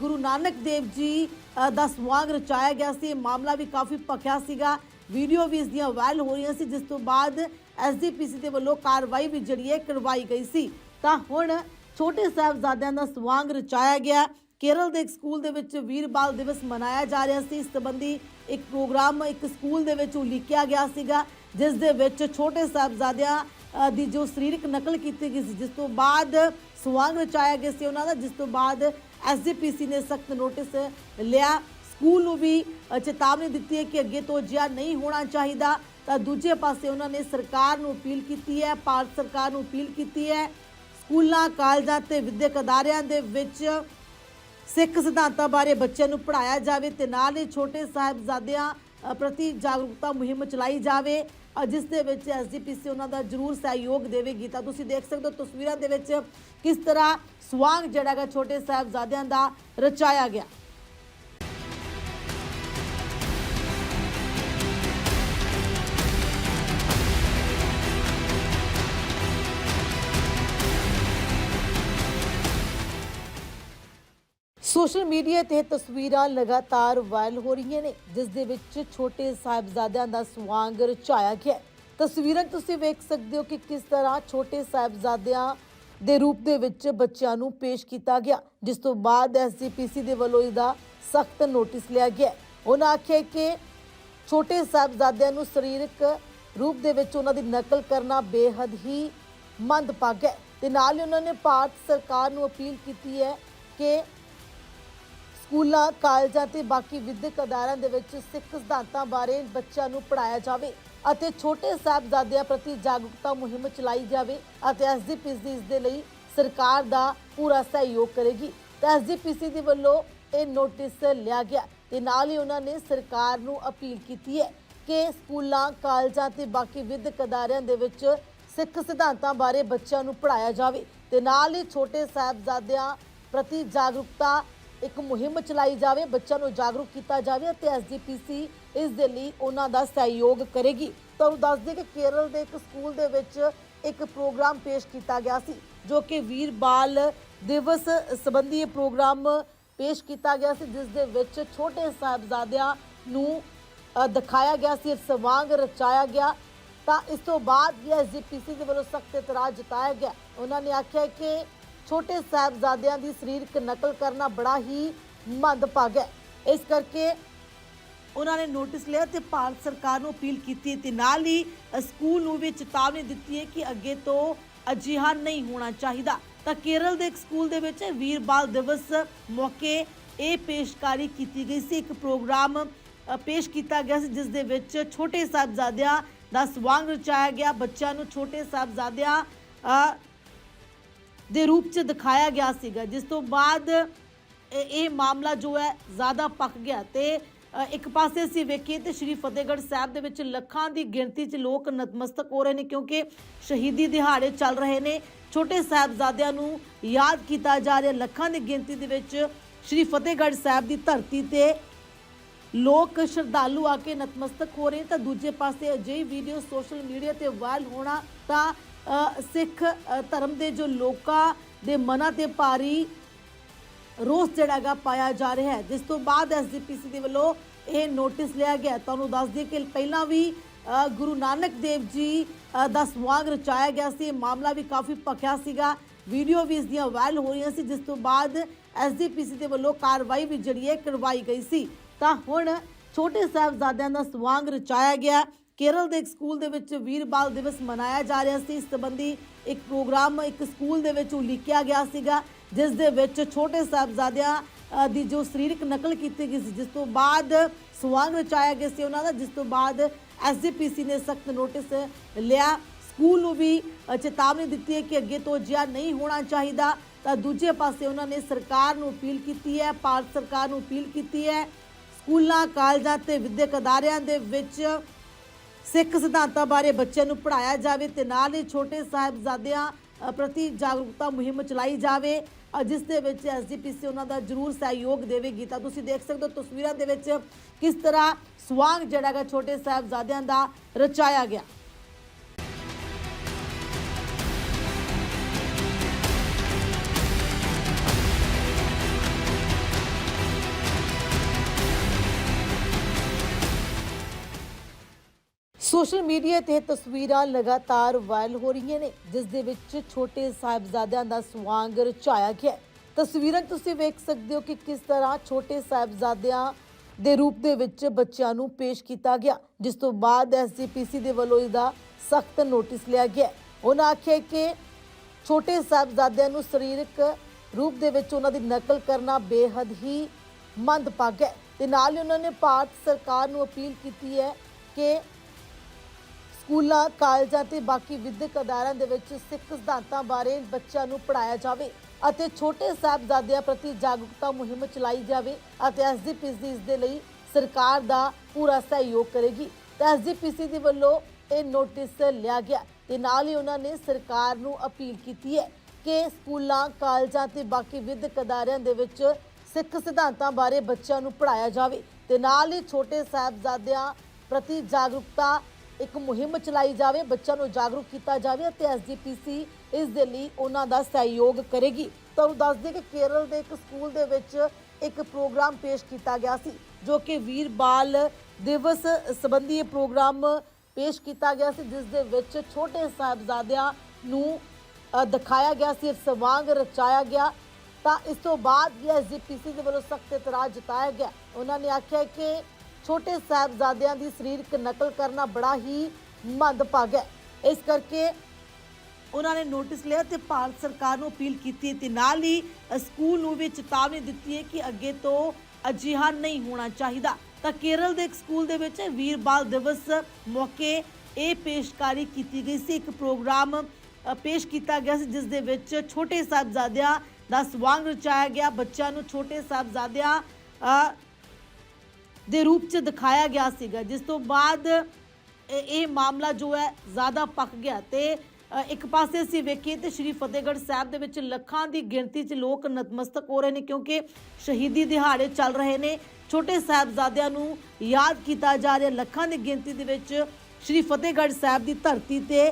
ਗੁਰੂ ਨਾਨਕ ਦੇਵ ਜੀ ਦਾ ਸਵਾਂਗ ਰਚਾਇਆ ਗਿਆ ਸੀ। ਇਹ ਮਾਮਲਾ ਵੀ ਕਾਫੀ ਭਖਿਆ ਸੀਗਾ। ਵੀਡੀਓ ਵੀ ਇਸ ਦੀਆਂ ਵਾਇਰਲ ਹੋ ਰਹੀਆਂ ਸੀ। ਜਿਸ ਤੋਂ ਬਾਅਦ ਐਸਜੀਪੀਸੀ ਦੇ ਵੱਲੋਂ ਕਾਰਵਾਈ ਵੀ ਜਿਹੜੀ ਹੈ ਕਰਵਾਈ ਗਈ ਸੀ। ਤਾਂ ਹੁਣ ਛੋਟੇ ਸਾਹਿਬਜ਼ਾਦਿਆਂ ਦਾ ਸਵਾਂਗ ਰਚਾਇਆ ਗਿਆ। ਕੇਰਲ ਦੇ ਇੱਕ ਸਕੂਲ ਦੇ ਵਿੱਚ ਵੀਰ ਬਾਲ ਦਿਵਸ ਮਨਾਇਆ ਜਾ ਰਿਹਾ ਸੀ। ਇਸ ਸੰਬੰਧੀ ਇੱਕ ਪ੍ਰੋਗਰਾਮ ਇੱਕ ਸਕੂਲ ਦੇ ਵਿੱਚ ਉਲੀਕਿਆ ਗਿਆ ਸੀਗਾ, ਜਿਸ ਦੇ ਵਿੱਚ ਛੋਟੇ ਸਾਹਿਬਜ਼ਾਦਿਆਂ ਦੀ ਜੋ ਸਰੀਰਕ ਨਕਲ ਕੀਤੀ ਗਈ ਸੀ, ਜਿਸ ਤੋਂ ਬਾਅਦ ਸਵਾਂਗ ਰਚਾਇਆ ਗਿਆ ਸੀ ਉਹਨਾਂ ਦਾ, ਜਿਸ ਤੋਂ ਬਾਅਦ ਐਸਜੀਪੀਸੀ ਨੇ ਸਖਤ ਨੋਟਿਸ ਲਿਆ। ਸਕੂਲ ਨੂੰ ਵੀ ਚੇਤਾਵਨੀ ਦਿੱਤੀ ਹੈ ਕਿ ਅੱਗੇ ਤੋਂ ਅਜਿਹਾ ਨਹੀਂ ਹੋਣਾ ਚਾਹੀਦਾ। ਤਾਂ ਦੂਜੇ ਪਾਸੇ ਉਹਨਾਂ ਨੇ ਸਰਕਾਰ ਨੂੰ ਅਪੀਲ ਕੀਤੀ ਹੈ, ਭਾਰਤ ਸਰਕਾਰ ਨੂੰ ਅਪੀਲ ਕੀਤੀ ਹੈ। ਸਕੂਲਾਂ, ਕਾਲਜਾਂ ਤੇ ਵਿਦਿਅਕ ਅਦਾਰਿਆਂ ਦੇ ਵਿੱਚ ਸਿੱਖ ਸਿਧਾਂਤਾਂ ਬਾਰੇ ਬੱਚਿਆਂ ਨੂੰ ਪੜ੍ਹਾਇਆ ਜਾਵੇ ਤੇ ਨਾਲ ਹੀ ਛੋਟੇ ਸਾਹਿਬਜ਼ਾਦਿਆਂ ਪ੍ਰਤੀ ਜਾਗਰੂਕਤਾ ਮੁਹਿੰਮ ਚਲਾਈ ਜਾਵੇ। ਜਿਸ ਦੇ ਵਿੱਚ ਐਸਜੀਪੀਸੀ ਉਹਨਾਂ ਦਾ ਜ਼ਰੂਰ ਸਹਿਯੋਗ ਦੇਵੇਗੀ। ਤਾਂ ਤੁਸੀਂ ਦੇਖ ਸਕਦੇ ਹੋ ਤਸਵੀਰਾਂ ਦੇ ਵਿੱਚ ਕਿਸ ਤਰ੍ਹਾਂ ਸਵਾਂਗ ਜਿਹੜਾ ਹੈਗਾ ਛੋਟੇ ਸਾਹਿਬਜ਼ਾਦਿਆਂ ਦਾ ਰਚਾਇਆ ਗਿਆ। ਸੋਸ਼ਲ ਮੀਡੀਆ ਤੇ ਤਸਵੀਰਾਂ ਲਗਾਤਾਰ ਵਾਇਰਲ ਹੋ ਰਹੀਆਂ ਨੇ, ਜਿਸ ਦੇ ਵਿੱਚ ਛੋਟੇ ਸਾਹਿਬਜ਼ਾਦਿਆਂ ਦਾ ਸਵਾਂਗ ਰਚਾਇਆ ਗਿਆ ਤਸਵੀਰਾਂ ਤੁਸੀਂ ਵੇਖ ਸਕਦੇ ਹੋ ਕਿ ਕਿਸ ਤਰ੍ਹਾਂ ਛੋਟੇ ਸਾਹਿਬਜ਼ਾਦਿਆਂ ਦੇ ਰੂਪ ਦੇ ਵਿੱਚ ਬੱਚਿਆਂ ਨੂੰ ਪੇਸ਼ ਕੀਤਾ ਗਿਆ, ਜਿਸ ਤੋਂ ਬਾਅਦ ਐਸਜੀਪੀਸੀ ਦੇ ਵੱਲੋਂ ਇਹਦਾ ਸਖਤ ਨੋਟਿਸ ਲਿਆ ਗਿਆ ਉਹਨਾਂ ਆਖਿਆ ਕਿ ਛੋਟੇ ਸਾਹਿਬਜ਼ਾਦਿਆਂ ਨੂੰ ਸਰੀਰਕ ਰੂਪ ਦੇ ਵਿੱਚ ਉਹਨਾਂ ਦੀ ਨਕਲ ਕਰਨਾ ਬੇਹੱਦ ਹੀ ਮੰਦਭਾਗਾ ਹੈ। ਤੇ ਨਾਲ ਹੀ ਉਹਨਾਂ ਨੇ ਭਾਰਤ ਸਰਕਾਰ ਨੂੰ ਅਪੀਲ ਕੀਤੀ ਹੈ ਕਿ ਸਕੂਲਾਂ, ਕਾਲਜਾਂ ਤੇ ਬਾਕੀ ਵਿਦਿਅਕ ਅਦਾਰਿਆਂ ਦੇ ਵਿੱਚ ਸਿੱਖ ਸਿਧਾਂਤਾਂ ਬਾਰੇ ਬੱਚਿਆਂ ਨੂੰ ਪੜ੍ਹਾਇਆ ਜਾਵੇ ਅਤੇ ਛੋਟੇ ਸਾਹਿਬਜ਼ਾਦਿਆਂ ਪ੍ਰਤੀ ਜਾਗਰੂਕਤਾ ਮੁਹਿੰਮ ਚਲਾਈ ਜਾਵੇ ਅਤੇ ਐਸਜੀਪੀਸੀ ਇਸ ਦੇ ਲਈ ਸਰਕਾਰ ਦਾ ਪੂਰਾ ਸਹਿਯੋਗ ਕਰੇਗੀ। ਤਾਂ ਐਸਜੀਪੀਸੀ ਦੇ ਵੱਲੋਂ ਇਹ ਨੋਟਿਸ ਲਿਆ ਗਿਆ। ਤੇ ਨਾਲ ਹੀ ਉਹਨਾਂ ਨੇ ਸਰਕਾਰ ਨੂੰ ਅਪੀਲ ਕੀਤੀ ਹੈ ਕਿ ਸਕੂਲਾਂ, ਕਾਲਜਾਂ ਤੇ ਬਾਕੀ ਵਿਦਿਅਕ ਅਦਾਰਿਆਂ ਦੇ ਵਿੱਚ ਸਿੱਖ ਸਿਧਾਂਤਾਂ ਬਾਰੇ ਬੱਚਿਆਂ ਨੂੰ ਪੜ੍ਹਾਇਆ ਜਾਵੇ। ਤੇ ਨਾਲ ਹੀ ਛੋਟੇ ਸਾਹਿਬਜ਼ਾਦਿਆਂ ਪ੍ਰਤੀ ਜਾਗਰੂਕਤਾ ਇੱਕ ਮੁਹਿੰਮ ਚਲਾਈ ਜਾਵੇ, ਬੱਚਿਆਂ ਨੂੰ ਜਾਗਰੂਕ ਕੀਤਾ ਜਾਵੇ ਅਤੇ ਐਸਜੀਪੀਸੀ ਇਸ ਦੇ ਲਈ ਉਹਨਾਂ ਦਾ ਸਹਿਯੋਗ ਕਰੇਗੀ। ਤੁਹਾਨੂੰ ਦੱਸ ਦਈਏ ਕਿ ਕੇਰਲ ਦੇ ਇੱਕ ਸਕੂਲ ਦੇ ਵਿੱਚ ਇੱਕ ਪ੍ਰੋਗਰਾਮ ਪੇਸ਼ ਕੀਤਾ ਗਿਆ ਸੀ, ਜੋ ਕਿ ਵੀਰ ਬਾਲ ਦਿਵਸ ਸੰਬੰਧੀ ਇਹ ਪ੍ਰੋਗਰਾਮ ਪੇਸ਼ ਕੀਤਾ ਗਿਆ ਸੀ, ਜਿਸ ਦੇ ਵਿੱਚ ਛੋਟੇ ਸਾਹਿਬਜ਼ਾਦਿਆਂ ਨੂੰ ਦਿਖਾਇਆ ਗਿਆ ਸੀ ਸਵਾਂਗ ਰਚਾਇਆ ਗਿਆ। ਤਾਂ ਇਸ ਤੋਂ ਬਾਅਦ ਵੀ ਐਸਜੀਪੀਸੀ ਦੇ ਵੱਲੋਂ ਸਖਤ ਇਤਰਾਜ਼ ਜਤਾਇਆ ਗਿਆ। ਉਹਨਾਂ ਨੇ ਆਖਿਆ ਕਿ ਛੋਟੇ ਸਾਹਿਬਜ਼ਾਦਿਆਂ ਦੀ ਸਰੀਰਕ ਨਕਲ ਕਰਨਾ ਬੜਾ ਹੀ ਮੰਦਭਾਗਾ ਹੈ। ਇਸ ਕਰਕੇ ਉਹਨਾਂ ਨੇ ਨੋਟਿਸ ਲਿਆ ਤੇ ਭਾਰਤ ਸਰਕਾਰ ਨੂੰ ਅਪੀਲ ਕੀਤੀ ਹੈ ਤੇ ਨਾਲ ਹੀ ਸਕੂਲ ਨੂੰ ਵੀ ਚੇਤਾਵਨੀ ਦਿੱਤੀ ਹੈ ਕਿ ਅੱਗੇ ਤੋਂ ਅਜਿਹਾ ਨਹੀਂ ਹੋਣਾ ਚਾਹੀਦਾ। ਤਾਂ ਕੇਰਲ ਦੇ ਇੱਕ ਸਕੂਲ ਦੇ ਵਿੱਚ ਵੀਰ ਬਾਲ ਦਿਵਸ ਮੌਕੇ ਇਹ ਪੇਸ਼ਕਾਰੀ ਕੀਤੀ ਗਈ ਸੀ। ਇੱਕ ਪ੍ਰੋਗਰਾਮ ਪੇਸ਼ ਕੀਤਾ ਗਿਆ ਸੀ ਜਿਸ ਦੇ ਵਿੱਚ ਛੋਟੇ ਸਾਹਿਬਜ਼ਾਦਿਆਂ ਦਾ ਸਵਾਂਗ ਰਚਾਇਆ ਗਿਆ। ਬੱਚਿਆਂ ਨੂੰ ਛੋਟੇ ਸਾਹਿਬਜ਼ਾਦਿਆਂ ਦੇ ਰੂਪ 'ਚ ਦਿਖਾਇਆ ਗਿਆ ਸੀਗਾ, ਜਿਸ ਤੋਂ ਬਾਅਦ ਇਹ ਮਾਮਲਾ ਜੋ ਹੈ ਜ਼ਿਆਦਾ ਪੱਕ ਗਿਆ ਤੇ ਇੱਕ ਪਾਸੇ ਅਸੀਂ ਵੇਖੀਏ ਤੇ ਸ਼੍ਰੀ ਫਤਿਹਗੜ੍ਹ ਸਾਹਿਬ ਦੇ ਵਿੱਚ ਲੱਖਾਂ ਦੀ ਗਿਣਤੀ 'ਚ ਲੋਕ ਨਤਮਸਤਕ ਹੋ ਰਹੇ ਨੇ, ਕਿਉਂਕਿ ਸ਼ਹੀਦੀ ਦਿਹਾੜੇ ਚੱਲ ਰਹੇ ਨੇ। ਛੋਟੇ ਸਾਹਿਬਜ਼ਾਦਿਆਂ ਨੂੰ ਯਾਦ ਕੀਤਾ ਜਾ ਰਿਹਾ, ਲੱਖਾਂ ਦੀ ਗਿਣਤੀ ਦੇ ਵਿੱਚ ਸ਼੍ਰੀ ਫਤਿਹਗੜ੍ਹ ਸਾਹਿਬ ਦੀ ਧਰਤੀ ਤੇ ਲੋਕ ਸ਼ਰਧਾਲੂ ਆ ਕੇ ਨਤਮਸਤਕ ਹੋ ਰਹੇ ਤਾਂ ਦੂਜੇ ਪਾਸੇ ਅਜਿਹੀ ਵੀਡੀਓ ਸੋਸ਼ਲ ਮੀਡੀਆ ਤੇ ਵਾਇਰਲ ਹੋਣਾ ਤਾਂ ਸਿੱਖ ਧਰਮ ਦੇ ਜੋ ਲੋਕਾਂ ਦੇ ਮਨਾਂ ਤੇ ਭਾਰੀ ਰੋਸ ਜਿਹੜਾ ਗਾ ਪਾਇਆ ਜਾ ਰਿਹਾ ਹੈ। ਜਿਸ ਤੋਂ ਬਾਅਦ ਐਸਜੀਪੀਸੀ ਦੇ ਵੱਲੋਂ ਇਹ ਨੋਟਿਸ ਲਿਆ ਗਿਆ ਤੁਹਾਨੂੰ ਦੱਸ ਦਈਏ ਕਿ ਪਹਿਲਾਂ ਵੀ ਗੁਰੂ ਨਾਨਕ ਦੇਵ ਜੀ ਦਾ ਸਵਾਗ ਰਚਾਇਆ ਗਿਆ ਸੀ। ਮਾਮਲਾ ਵੀ ਕਾਫੀ ਭਖਿਆ ਸੀਗਾ। ਵੀਡੀਓ ਵੀ ਇਸ ਦੀਆਂ ਵਾਇਰਲ ਹੋ ਰਹੀਆਂ ਸੀ, ਜਿਸ ਤੋਂ ਬਾਅਦ ਐਸਜੀਪੀਸੀ ਦੇ ਵੱਲੋਂ ਕਾਰਵਾਈ ਵੀ ਜਿਹੜੀ ਹੈ ਕਰਵਾਈ ਗਈ ਸੀ। ਤਾਂ ਹੁਣ ਛੋਟੇ ਸਾਹਿਬਜ਼ਾਦਿਆਂ ਦਾ ਸਵਾਗ ਰਚਾਇਆ ਗਿਆ। ਕੇਰਲ ਦੇ ਇੱਕ ਸਕੂਲ ਦੇ ਵਿੱਚ ਵੀਰ ਬਾਲ ਦਿਵਸ ਮਨਾਇਆ ਜਾ ਰਿਹਾ ਸੀ। ਇਸ ਸੰਬੰਧੀ ਇੱਕ ਪ੍ਰੋਗਰਾਮ ਇੱਕ ਸਕੂਲ ਦੇ ਵਿੱਚ ਉਲੀਕਿਆ ਗਿਆ ਸੀਗਾ, ਜਿਸ ਦੇ ਵਿੱਚ ਛੋਟੇ ਸਾਹਿਬਜ਼ਾਦਿਆਂ ਦੀ ਜੋ ਸਰੀਰਕ ਨਕਲ ਕੀਤੀ ਗਈ ਸੀ, ਜਿਸ ਤੋਂ ਬਾਅਦ ਸਵਾਂਗ ਰਚਾਇਆ ਗਿਆ ਸੀ ਉਹਨਾਂ ਦਾ, ਜਿਸ ਤੋਂ ਬਾਅਦ ਐਸਜੀਪੀਸੀ ਨੇ ਸਖਤ ਨੋਟਿਸ ਲਿਆ। ਸਕੂਲ ਨੂੰ ਵੀ ਚੇਤਾਵਨੀ ਦਿੱਤੀ ਹੈ ਕਿ ਅੱਗੇ ਤੋਂ ਅਜਿਹਾ ਨਹੀਂ ਹੋਣਾ ਚਾਹੀਦਾ। ਤਾਂ ਦੂਜੇ ਪਾਸੇ ਉਹਨਾਂ ਨੇ ਸਰਕਾਰ ਨੂੰ ਅਪੀਲ ਕੀਤੀ ਹੈ, ਭਾਰਤ ਸਰਕਾਰ ਨੂੰ ਅਪੀਲ ਕੀਤੀ ਹੈ। ਸਕੂਲਾਂ, ਕਾਲਜਾਂ ਤੇ ਵਿਦਿਅਕ ਅਦਾਰਿਆਂ ਦੇ ਵਿੱਚ ਸਿੱਖ ਸਿਧਾਂਤਾਂ ਬਾਰੇ ਬੱਚਿਆਂ ਨੂੰ ਪੜ੍ਹਾਇਆ ਜਾਵੇ ਤੇ ਨਾਲ ਹੀ ਛੋਟੇ ਸਾਹਿਬਜ਼ਾਦਿਆਂ ਪ੍ਰਤੀ ਜਾਗਰੂਕਤਾ ਮੁਹਿੰਮ ਚਲਾਈ ਜਾਵੇ ਜਿਸ ਦੇ ਵਿੱਚ ਐਸਜੀਪੀਸੀ ਉਹਨਾਂ ਦਾ ਜ਼ਰੂਰ ਸਹਿਯੋਗ ਦੇਵੇਗੀ। ਤਾਂ ਤੁਸੀਂ ਦੇਖ ਸਕਦੇ ਹੋ ਤਸਵੀਰਾਂ ਦੇ ਵਿੱਚ ਕਿਸ ਤਰ੍ਹਾਂ ਸਵਾਂਗ ਜਿਹੜਾ ਹੈਗਾ ਛੋਟੇ ਸਾਹਿਬਜ਼ਾਦਿਆਂ ਦਾ ਰਚਾਇਆ ਗਿਆ। ਸੋਸ਼ਲ ਮੀਡੀਆ ਤੇ ਤਸਵੀਰਾਂ ਲਗਾਤਾਰ ਵਾਇਰਲ ਹੋ ਰਹੀਆਂ ਨੇ, ਜਿਸ ਦੇ ਵਿੱਚ ਛੋਟੇ ਸਾਹਿਬਜ਼ਾਦਿਆਂ ਦਾ ਸਵਾਂਗ ਰਚਾਇਆ ਗਿਆ ਹੈ। ਤਸਵੀਰਾਂ ਤੁਸੀਂ ਵੇਖ ਸਕਦੇ ਹੋ ਕਿ ਕਿਸ ਤਰ੍ਹਾਂ ਛੋਟੇ ਸਾਹਿਬਜ਼ਾਦਿਆਂ ਦੇ ਰੂਪ ਦੇ ਵਿੱਚ ਬੱਚਿਆਂ ਨੂੰ ਪੇਸ਼ ਕੀਤਾ ਗਿਆ, ਜਿਸ ਤੋਂ ਬਾਅਦ ਐਸਜੀਪੀਸੀ ਦੇ ਵੱਲੋਂ ਇਹਦਾ ਸਖਤ ਨੋਟਿਸ ਲਿਆ ਗਿਆ ਉਹਨਾਂ ਆਖਿਆ ਕਿ ਛੋਟੇ ਸਾਹਿਬਜ਼ਾਦਿਆਂ ਨੂੰ ਸਰੀਰਕ ਰੂਪ ਦੇ ਵਿੱਚ ਉਹਨਾਂ ਦੀ ਨਕਲ ਕਰਨਾ ਬੇਹੱਦ ਹੀ ਮੰਦਭਾਗਾ ਹੈ ਤੇ ਨਾਲ ਹੀ ਉਹਨਾਂ ਨੇ ਭਾਰਤ ਸਰਕਾਰ ਨੂੰ ਅਪੀਲ ਕੀਤੀ ਹੈ ਕਿ ਸਕੂਲਾਂ, ਕਾਲਜਾਂ ਤੇ ਬਾਕੀ ਵਿਦਿਅਕ ਅਦਾਰਿਆਂ ਦੇ ਵਿੱਚ ਸਿੱਖ ਸਿਧਾਂਤਾਂ ਬਾਰੇ ਬੱਚਿਆਂ ਨੂੰ ਪੜ੍ਹਾਇਆ ਜਾਵੇ ਅਤੇ ਛੋਟੇ ਸਾਹਿਬਜ਼ਾਦਿਆਂ ਪ੍ਰਤੀ ਜਾਗਰੂਕਤਾ ਮੁਹਿੰਮ ਚਲਾਈ ਜਾਵੇ ਅਤੇ ਐਸਜੀਪੀਸੀ ਇਸ ਦੇ ਲਈ ਸਰਕਾਰ ਦਾ ਪੂਰਾ ਸਹਿਯੋਗ ਕਰੇਗੀ। ਤਾਂ ਐਸਜੀਪੀਸੀ ਦੇ ਵੱਲੋਂ ਇਹ ਨੋਟਿਸ ਲਿਆ ਗਿਆ। ਤੇ ਨਾਲ ਹੀ ਉਹਨਾਂ ਨੇ ਸਰਕਾਰ ਨੂੰ ਅਪੀਲ ਕੀਤੀ ਹੈ ਕਿ ਸਕੂਲਾਂ, ਕਾਲਜਾਂ ਤੇ ਬਾਕੀ ਵਿਦਿਅਕ ਅਦਾਰਿਆਂ ਦੇ ਵਿੱਚ ਸਿੱਖ ਸਿਧਾਂਤਾਂ ਬਾਰੇ ਬੱਚਿਆਂ ਨੂੰ ਪੜ੍ਹਾਇਆ ਜਾਵੇ। ਤੇ ਨਾਲ ਹੀ ਛੋਟੇ ਸਾਹਿਬਜ਼ਾਦਿਆਂ ਪ੍ਰਤੀ ਜਾਗਰੂਕਤਾ ਇੱਕ ਮੁਹਿੰਮ ਚਲਾਈ ਜਾਵੇ, ਬੱਚਿਆਂ ਨੂੰ ਜਾਗਰੂਕ ਕੀਤਾ ਜਾਵੇ ਅਤੇ ਐਸਜੀਪੀਸੀ ਇਸ ਦੇ ਲਈ ਉਹਨਾਂ ਦਾ ਸਹਿਯੋਗ ਕਰੇਗੀ। ਤੁਹਾਨੂੰ ਦੱਸ ਦਈਏ ਕਿ ਕੇਰਲ ਦੇ ਇੱਕ ਸਕੂਲ ਦੇ ਵਿੱਚ ਇੱਕ ਪ੍ਰੋਗਰਾਮ ਪੇਸ਼ ਕੀਤਾ ਗਿਆ ਸੀ, ਜੋ ਕਿ ਵੀਰ ਬਾਲ ਦਿਵਸ ਸੰਬੰਧੀ ਇਹ ਪ੍ਰੋਗਰਾਮ ਪੇਸ਼ ਕੀਤਾ ਗਿਆ ਸੀ, ਜਿਸ ਦੇ ਵਿੱਚ ਛੋਟੇ ਸਾਹਿਬਜ਼ਾਦਿਆਂ ਨੂੰ ਦਿਖਾਇਆ ਗਿਆ ਸੀ ਸਵਾਂਗ ਰਚਾਇਆ ਗਿਆ। ਤਾਂ ਇਸ ਤੋਂ ਬਾਅਦ ਵੀ ਐਸਜੀਪੀਸੀ ਦੇ ਵੱਲੋਂ ਸਖਤ ਇਤਰਾਜ਼ ਜਤਾਇਆ ਗਿਆ। ਉਹਨਾਂ ਨੇ ਆਖਿਆ ਕਿ ਛੋਟੇ ਸਾਹਿਬਜ਼ਾਦਿਆਂ ਦੀ ਸਰੀਰਕ ਨਕਲ ਕਰਨਾ ਬੜਾ ਹੀ ਮੰਦਭਾਗਾ ਹੈ। ਇਸ ਕਰਕੇ ਉਹਨਾਂ ਨੇ ਨੋਟਿਸ ਲਿਆ ਤੇ ਭਾਰਤ ਸਰਕਾਰ ਨੂੰ ਅਪੀਲ ਕੀਤੀ ਤੇ ਨਾਲ ਹੀ ਸਕੂਲ ਨੂੰ ਵੀ ਚੇਤਾਵਨੀ ਦਿੱਤੀ ਹੈ ਕਿ ਅੱਗੇ ਤੋਂ ਅਜਿਹਾ ਨਹੀਂ ਹੋਣਾ ਚਾਹੀਦਾ। ਤਾਂ ਕੇਰਲ ਦੇ ਇੱਕ ਸਕੂਲ ਦੇ ਵਿੱਚ ਵੀਰ ਬਾਲ ਦਿਵਸ ਮੌਕੇ ਇਹ ਪੇਸ਼ਕਾਰੀ ਕੀਤੀ ਗਈ ਸੀ। ਇੱਕ ਪ੍ਰੋਗਰਾਮ ਪੇਸ਼ ਕੀਤਾ ਗਿਆ ਸੀ, ਜਿਸ ਦੇ ਵਿੱਚ ਛੋਟੇ ਸਾਹਿਬਜ਼ਾਦਿਆਂ ਦਾ ਸਵਾਂਗ ਰਚਾਇਆ ਗਿਆ। ਬੱਚਿਆਂ ਨੂੰ ਛੋਟੇ ਸਾਹਿਬਜ਼ਾਦਿਆਂ ਦੇ ਰੂਪ 'ਚ ਦਿਖਾਇਆ ਗਿਆ ਸੀਗਾ, ਜਿਸ ਤੋਂ ਬਾਅਦ ਇਹ ਮਾਮਲਾ ਜੋ ਹੈ ਜ਼ਿਆਦਾ ਪੱਕ ਗਿਆ ਤੇ ਇੱਕ ਪਾਸੇ ਅਸੀਂ ਵੇਖੀਏ ਤੇ ਸ਼੍ਰੀ ਫਤਿਹਗੜ੍ਹ ਸਾਹਿਬ ਦੇ ਵਿੱਚ ਲੱਖਾਂ ਦੀ ਗਿਣਤੀ 'ਚ ਲੋਕ ਨਤਮਸਤਕ ਹੋ ਰਹੇ ਨੇ ਕਿਉਂਕਿ ਸ਼ਹੀਦੀ ਦਿਹਾੜੇ ਚੱਲ ਰਹੇ ਨੇ। ਛੋਟੇ ਸਾਹਿਬਜ਼ਾਦਿਆਂ ਨੂੰ ਯਾਦ ਕੀਤਾ ਜਾ ਰਿਹਾ, ਲੱਖਾਂ ਦੀ ਗਿਣਤੀ ਦੇ ਵਿੱਚ ਸ਼੍ਰੀ ਫਤਿਹਗੜ੍ਹ ਸਾਹਿਬ ਦੀ ਧਰਤੀ ਤੇ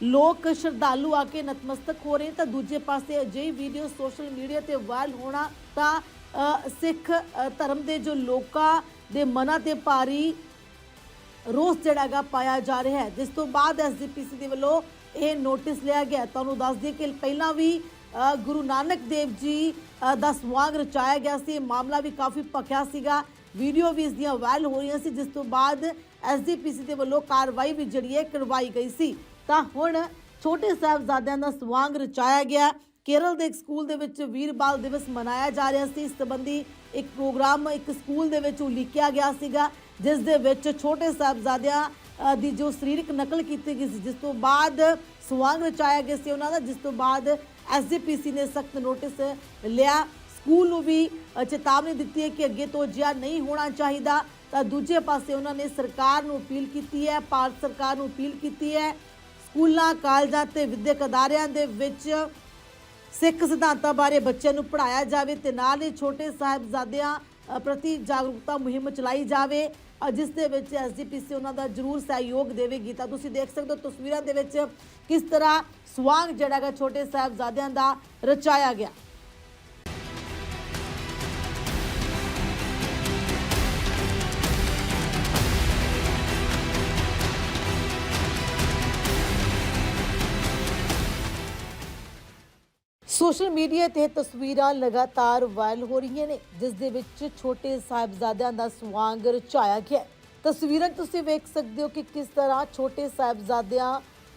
ਲੋਕ ਸ਼ਰਧਾਲੂ ਆ ਕੇ ਨਤਮਸਤਕ ਹੋ ਰਹੇ ਤਾਂ ਦੂਜੇ ਪਾਸੇ ਅਜਿਹੀ ਵੀਡੀਓ ਸੋਸ਼ਲ ਮੀਡੀਆ ਤੇ ਵਾਇਰਲ ਹੋਣਾ ਤਾਂ ਸਿੱਖ ਧਰਮ ਦੇ ਜੋ ਲੋਕਾਂ ਦੇ ਮਨਾਂ ਤੇ ਭਾਰੀ ਰੋਸ ਜਿਹੜਾ ਗਾ ਪਾਇਆ ਜਾ ਰਿਹਾ ਹੈ। ਜਿਸ ਤੋਂ ਬਾਅਦ ਐਸਜੀਪੀਸੀ ਦੇ ਵੱਲੋਂ ਇਹ ਨੋਟਿਸ ਲਿਆ ਗਿਆ। ਤੁਹਾਨੂੰ ਦੱਸ ਦਈਏ ਕਿ ਪਹਿਲਾਂ ਵੀ ਗੁਰੂ ਨਾਨਕ ਦੇਵ ਜੀ ਦਾ ਸਵਾਗ ਰਚਾਇਆ ਗਿਆ ਸੀ। ਮਾਮਲਾ ਵੀ ਕਾਫੀ ਭਖਿਆ ਸੀਗਾ। ਵੀਡੀਓ ਵੀ ਇਸ ਦੀਆਂ ਵਾਇਰਲ ਹੋ ਰਹੀਆਂ ਸੀ। ਜਿਸ ਤੋਂ ਬਾਅਦ ਐਸਜੀਪੀਸੀ ਦੇ ਵੱਲੋਂ ਕਾਰਵਾਈ ਵੀ ਜਿਹੜੀ ਹੈ ਕਰਵਾਈ ਗਈ ਸੀ। ਤਾਂ ਹੁਣ ਛੋਟੇ ਸਾਹਿਬਜ਼ਾਦਿਆਂ ਦਾ ਸਵਾਗ ਰਚਾਇਆ ਗਿਆ। ਕੇਰਲ ਦੇ ਇੱਕ ਸਕੂਲ ਦੇ ਵਿੱਚ ਵੀਰ ਬਾਲ ਦਿਵਸ ਮਨਾਇਆ ਜਾ ਰਿਹਾ ਸੀ। ਇਸ ਸੰਬੰਧੀ ਇੱਕ ਪ੍ਰੋਗਰਾਮ, ਇੱਕ ਸਕੂਲ ਦੇ ਵਿੱਚ ਉਲੀਕਿਆ ਗਿਆ ਸੀਗਾ, ਜਿਸ ਦੇ ਵਿੱਚ ਛੋਟੇ ਸਾਹਿਬਜ਼ਾਦਿਆਂ ਦੀ ਜੋ ਸਰੀਰਕ ਨਕਲ ਕੀਤੀ ਗਈ ਸੀ, ਜਿਸ ਤੋਂ ਬਾਅਦ ਸਵਾਂਗ ਰਚਾਇਆ ਗਿਆ ਸੀ ਉਹਨਾਂ ਦਾ, ਜਿਸ ਤੋਂ ਬਾਅਦ ਐਸਜੀਪੀਸੀ ਨੇ ਸਖਤ ਨੋਟਿਸ ਲਿਆ। ਸਕੂਲ ਨੂੰ ਵੀ ਚੇਤਾਵਨੀ ਦਿੱਤੀ ਹੈ ਕਿ ਅੱਗੇ ਤੋਂ ਅਜਿਹਾ ਨਹੀਂ ਹੋਣਾ ਚਾਹੀਦਾ। ਤਾਂ ਦੂਜੇ ਪਾਸੇ ਉਹਨਾਂ ਨੇ ਸਰਕਾਰ ਨੂੰ ਅਪੀਲ ਕੀਤੀ ਹੈ, ਭਾਰਤ ਸਰਕਾਰ ਨੂੰ ਅਪੀਲ ਕੀਤੀ ਹੈ। ਸਕੂਲਾਂ, ਕਾਲਜਾਂ ਤੇ ਵਿਦਿਅਕ ਅਦਾਰਿਆਂ ਦੇ ਵਿੱਚ ਸਿੱਖ ਸਿਧਾਂਤਾਂ ਬਾਰੇ ਬੱਚਿਆਂ ਨੂੰ ਪੜ੍ਹਾਇਆ ਜਾਵੇ ਤੇ ਨਾਲ ਹੀ ਛੋਟੇ ਸਾਹਿਬਜ਼ਾਦਿਆਂ ਪ੍ਰਤੀ ਜਾਗਰੂਕਤਾ ਮੁਹਿੰਮ ਚਲਾਈ ਜਾਵੇ। ਜਿਸ ਦੇ ਵਿੱਚ ਐਸਜੀਪੀਸੀ ਉਹਨਾਂ ਦਾ ਜ਼ਰੂਰ ਸਹਿਯੋਗ ਦੇਵੇਗੀ। ਤਾਂ ਤੁਸੀਂ ਦੇਖ ਸਕਦੇ ਹੋ ਤਸਵੀਰਾਂ ਦੇ ਵਿੱਚ ਕਿਸ ਤਰ੍ਹਾਂ ਸਵਾਂਗ ਜਿਹੜਾ ਹੈਗਾ ਛੋਟੇ ਸਾਹਿਬਜ਼ਾਦਿਆਂ ਦਾ ਰਚਾਇਆ ਗਿਆ। ਸੋਸ਼ਲ ਮੀਡੀਆ ਤੇ ਤਸਵੀਰਾਂ ਲਗਾਤਾਰ ਵਾਇਰਲ ਹੋ ਰਹੀਆਂ ਨੇ, ਜਿਸ ਦੇ ਵਿੱਚ ਛੋਟੇ ਸਾਹਿਬਜ਼ਾਦਿਆਂ ਦਾ ਸਵਾਂਗ ਰਚਾਇਆ ਗਿਆ ਹੈ। ਤਸਵੀਰਾਂ 'ਚ ਤੁਸੀਂ ਵੇਖ ਸਕਦੇ ਹੋ ਕਿ ਕਿਸ ਤਰ੍ਹਾਂ ਛੋਟੇ ਸਾਹਿਬਜ਼ਾਦਿਆਂ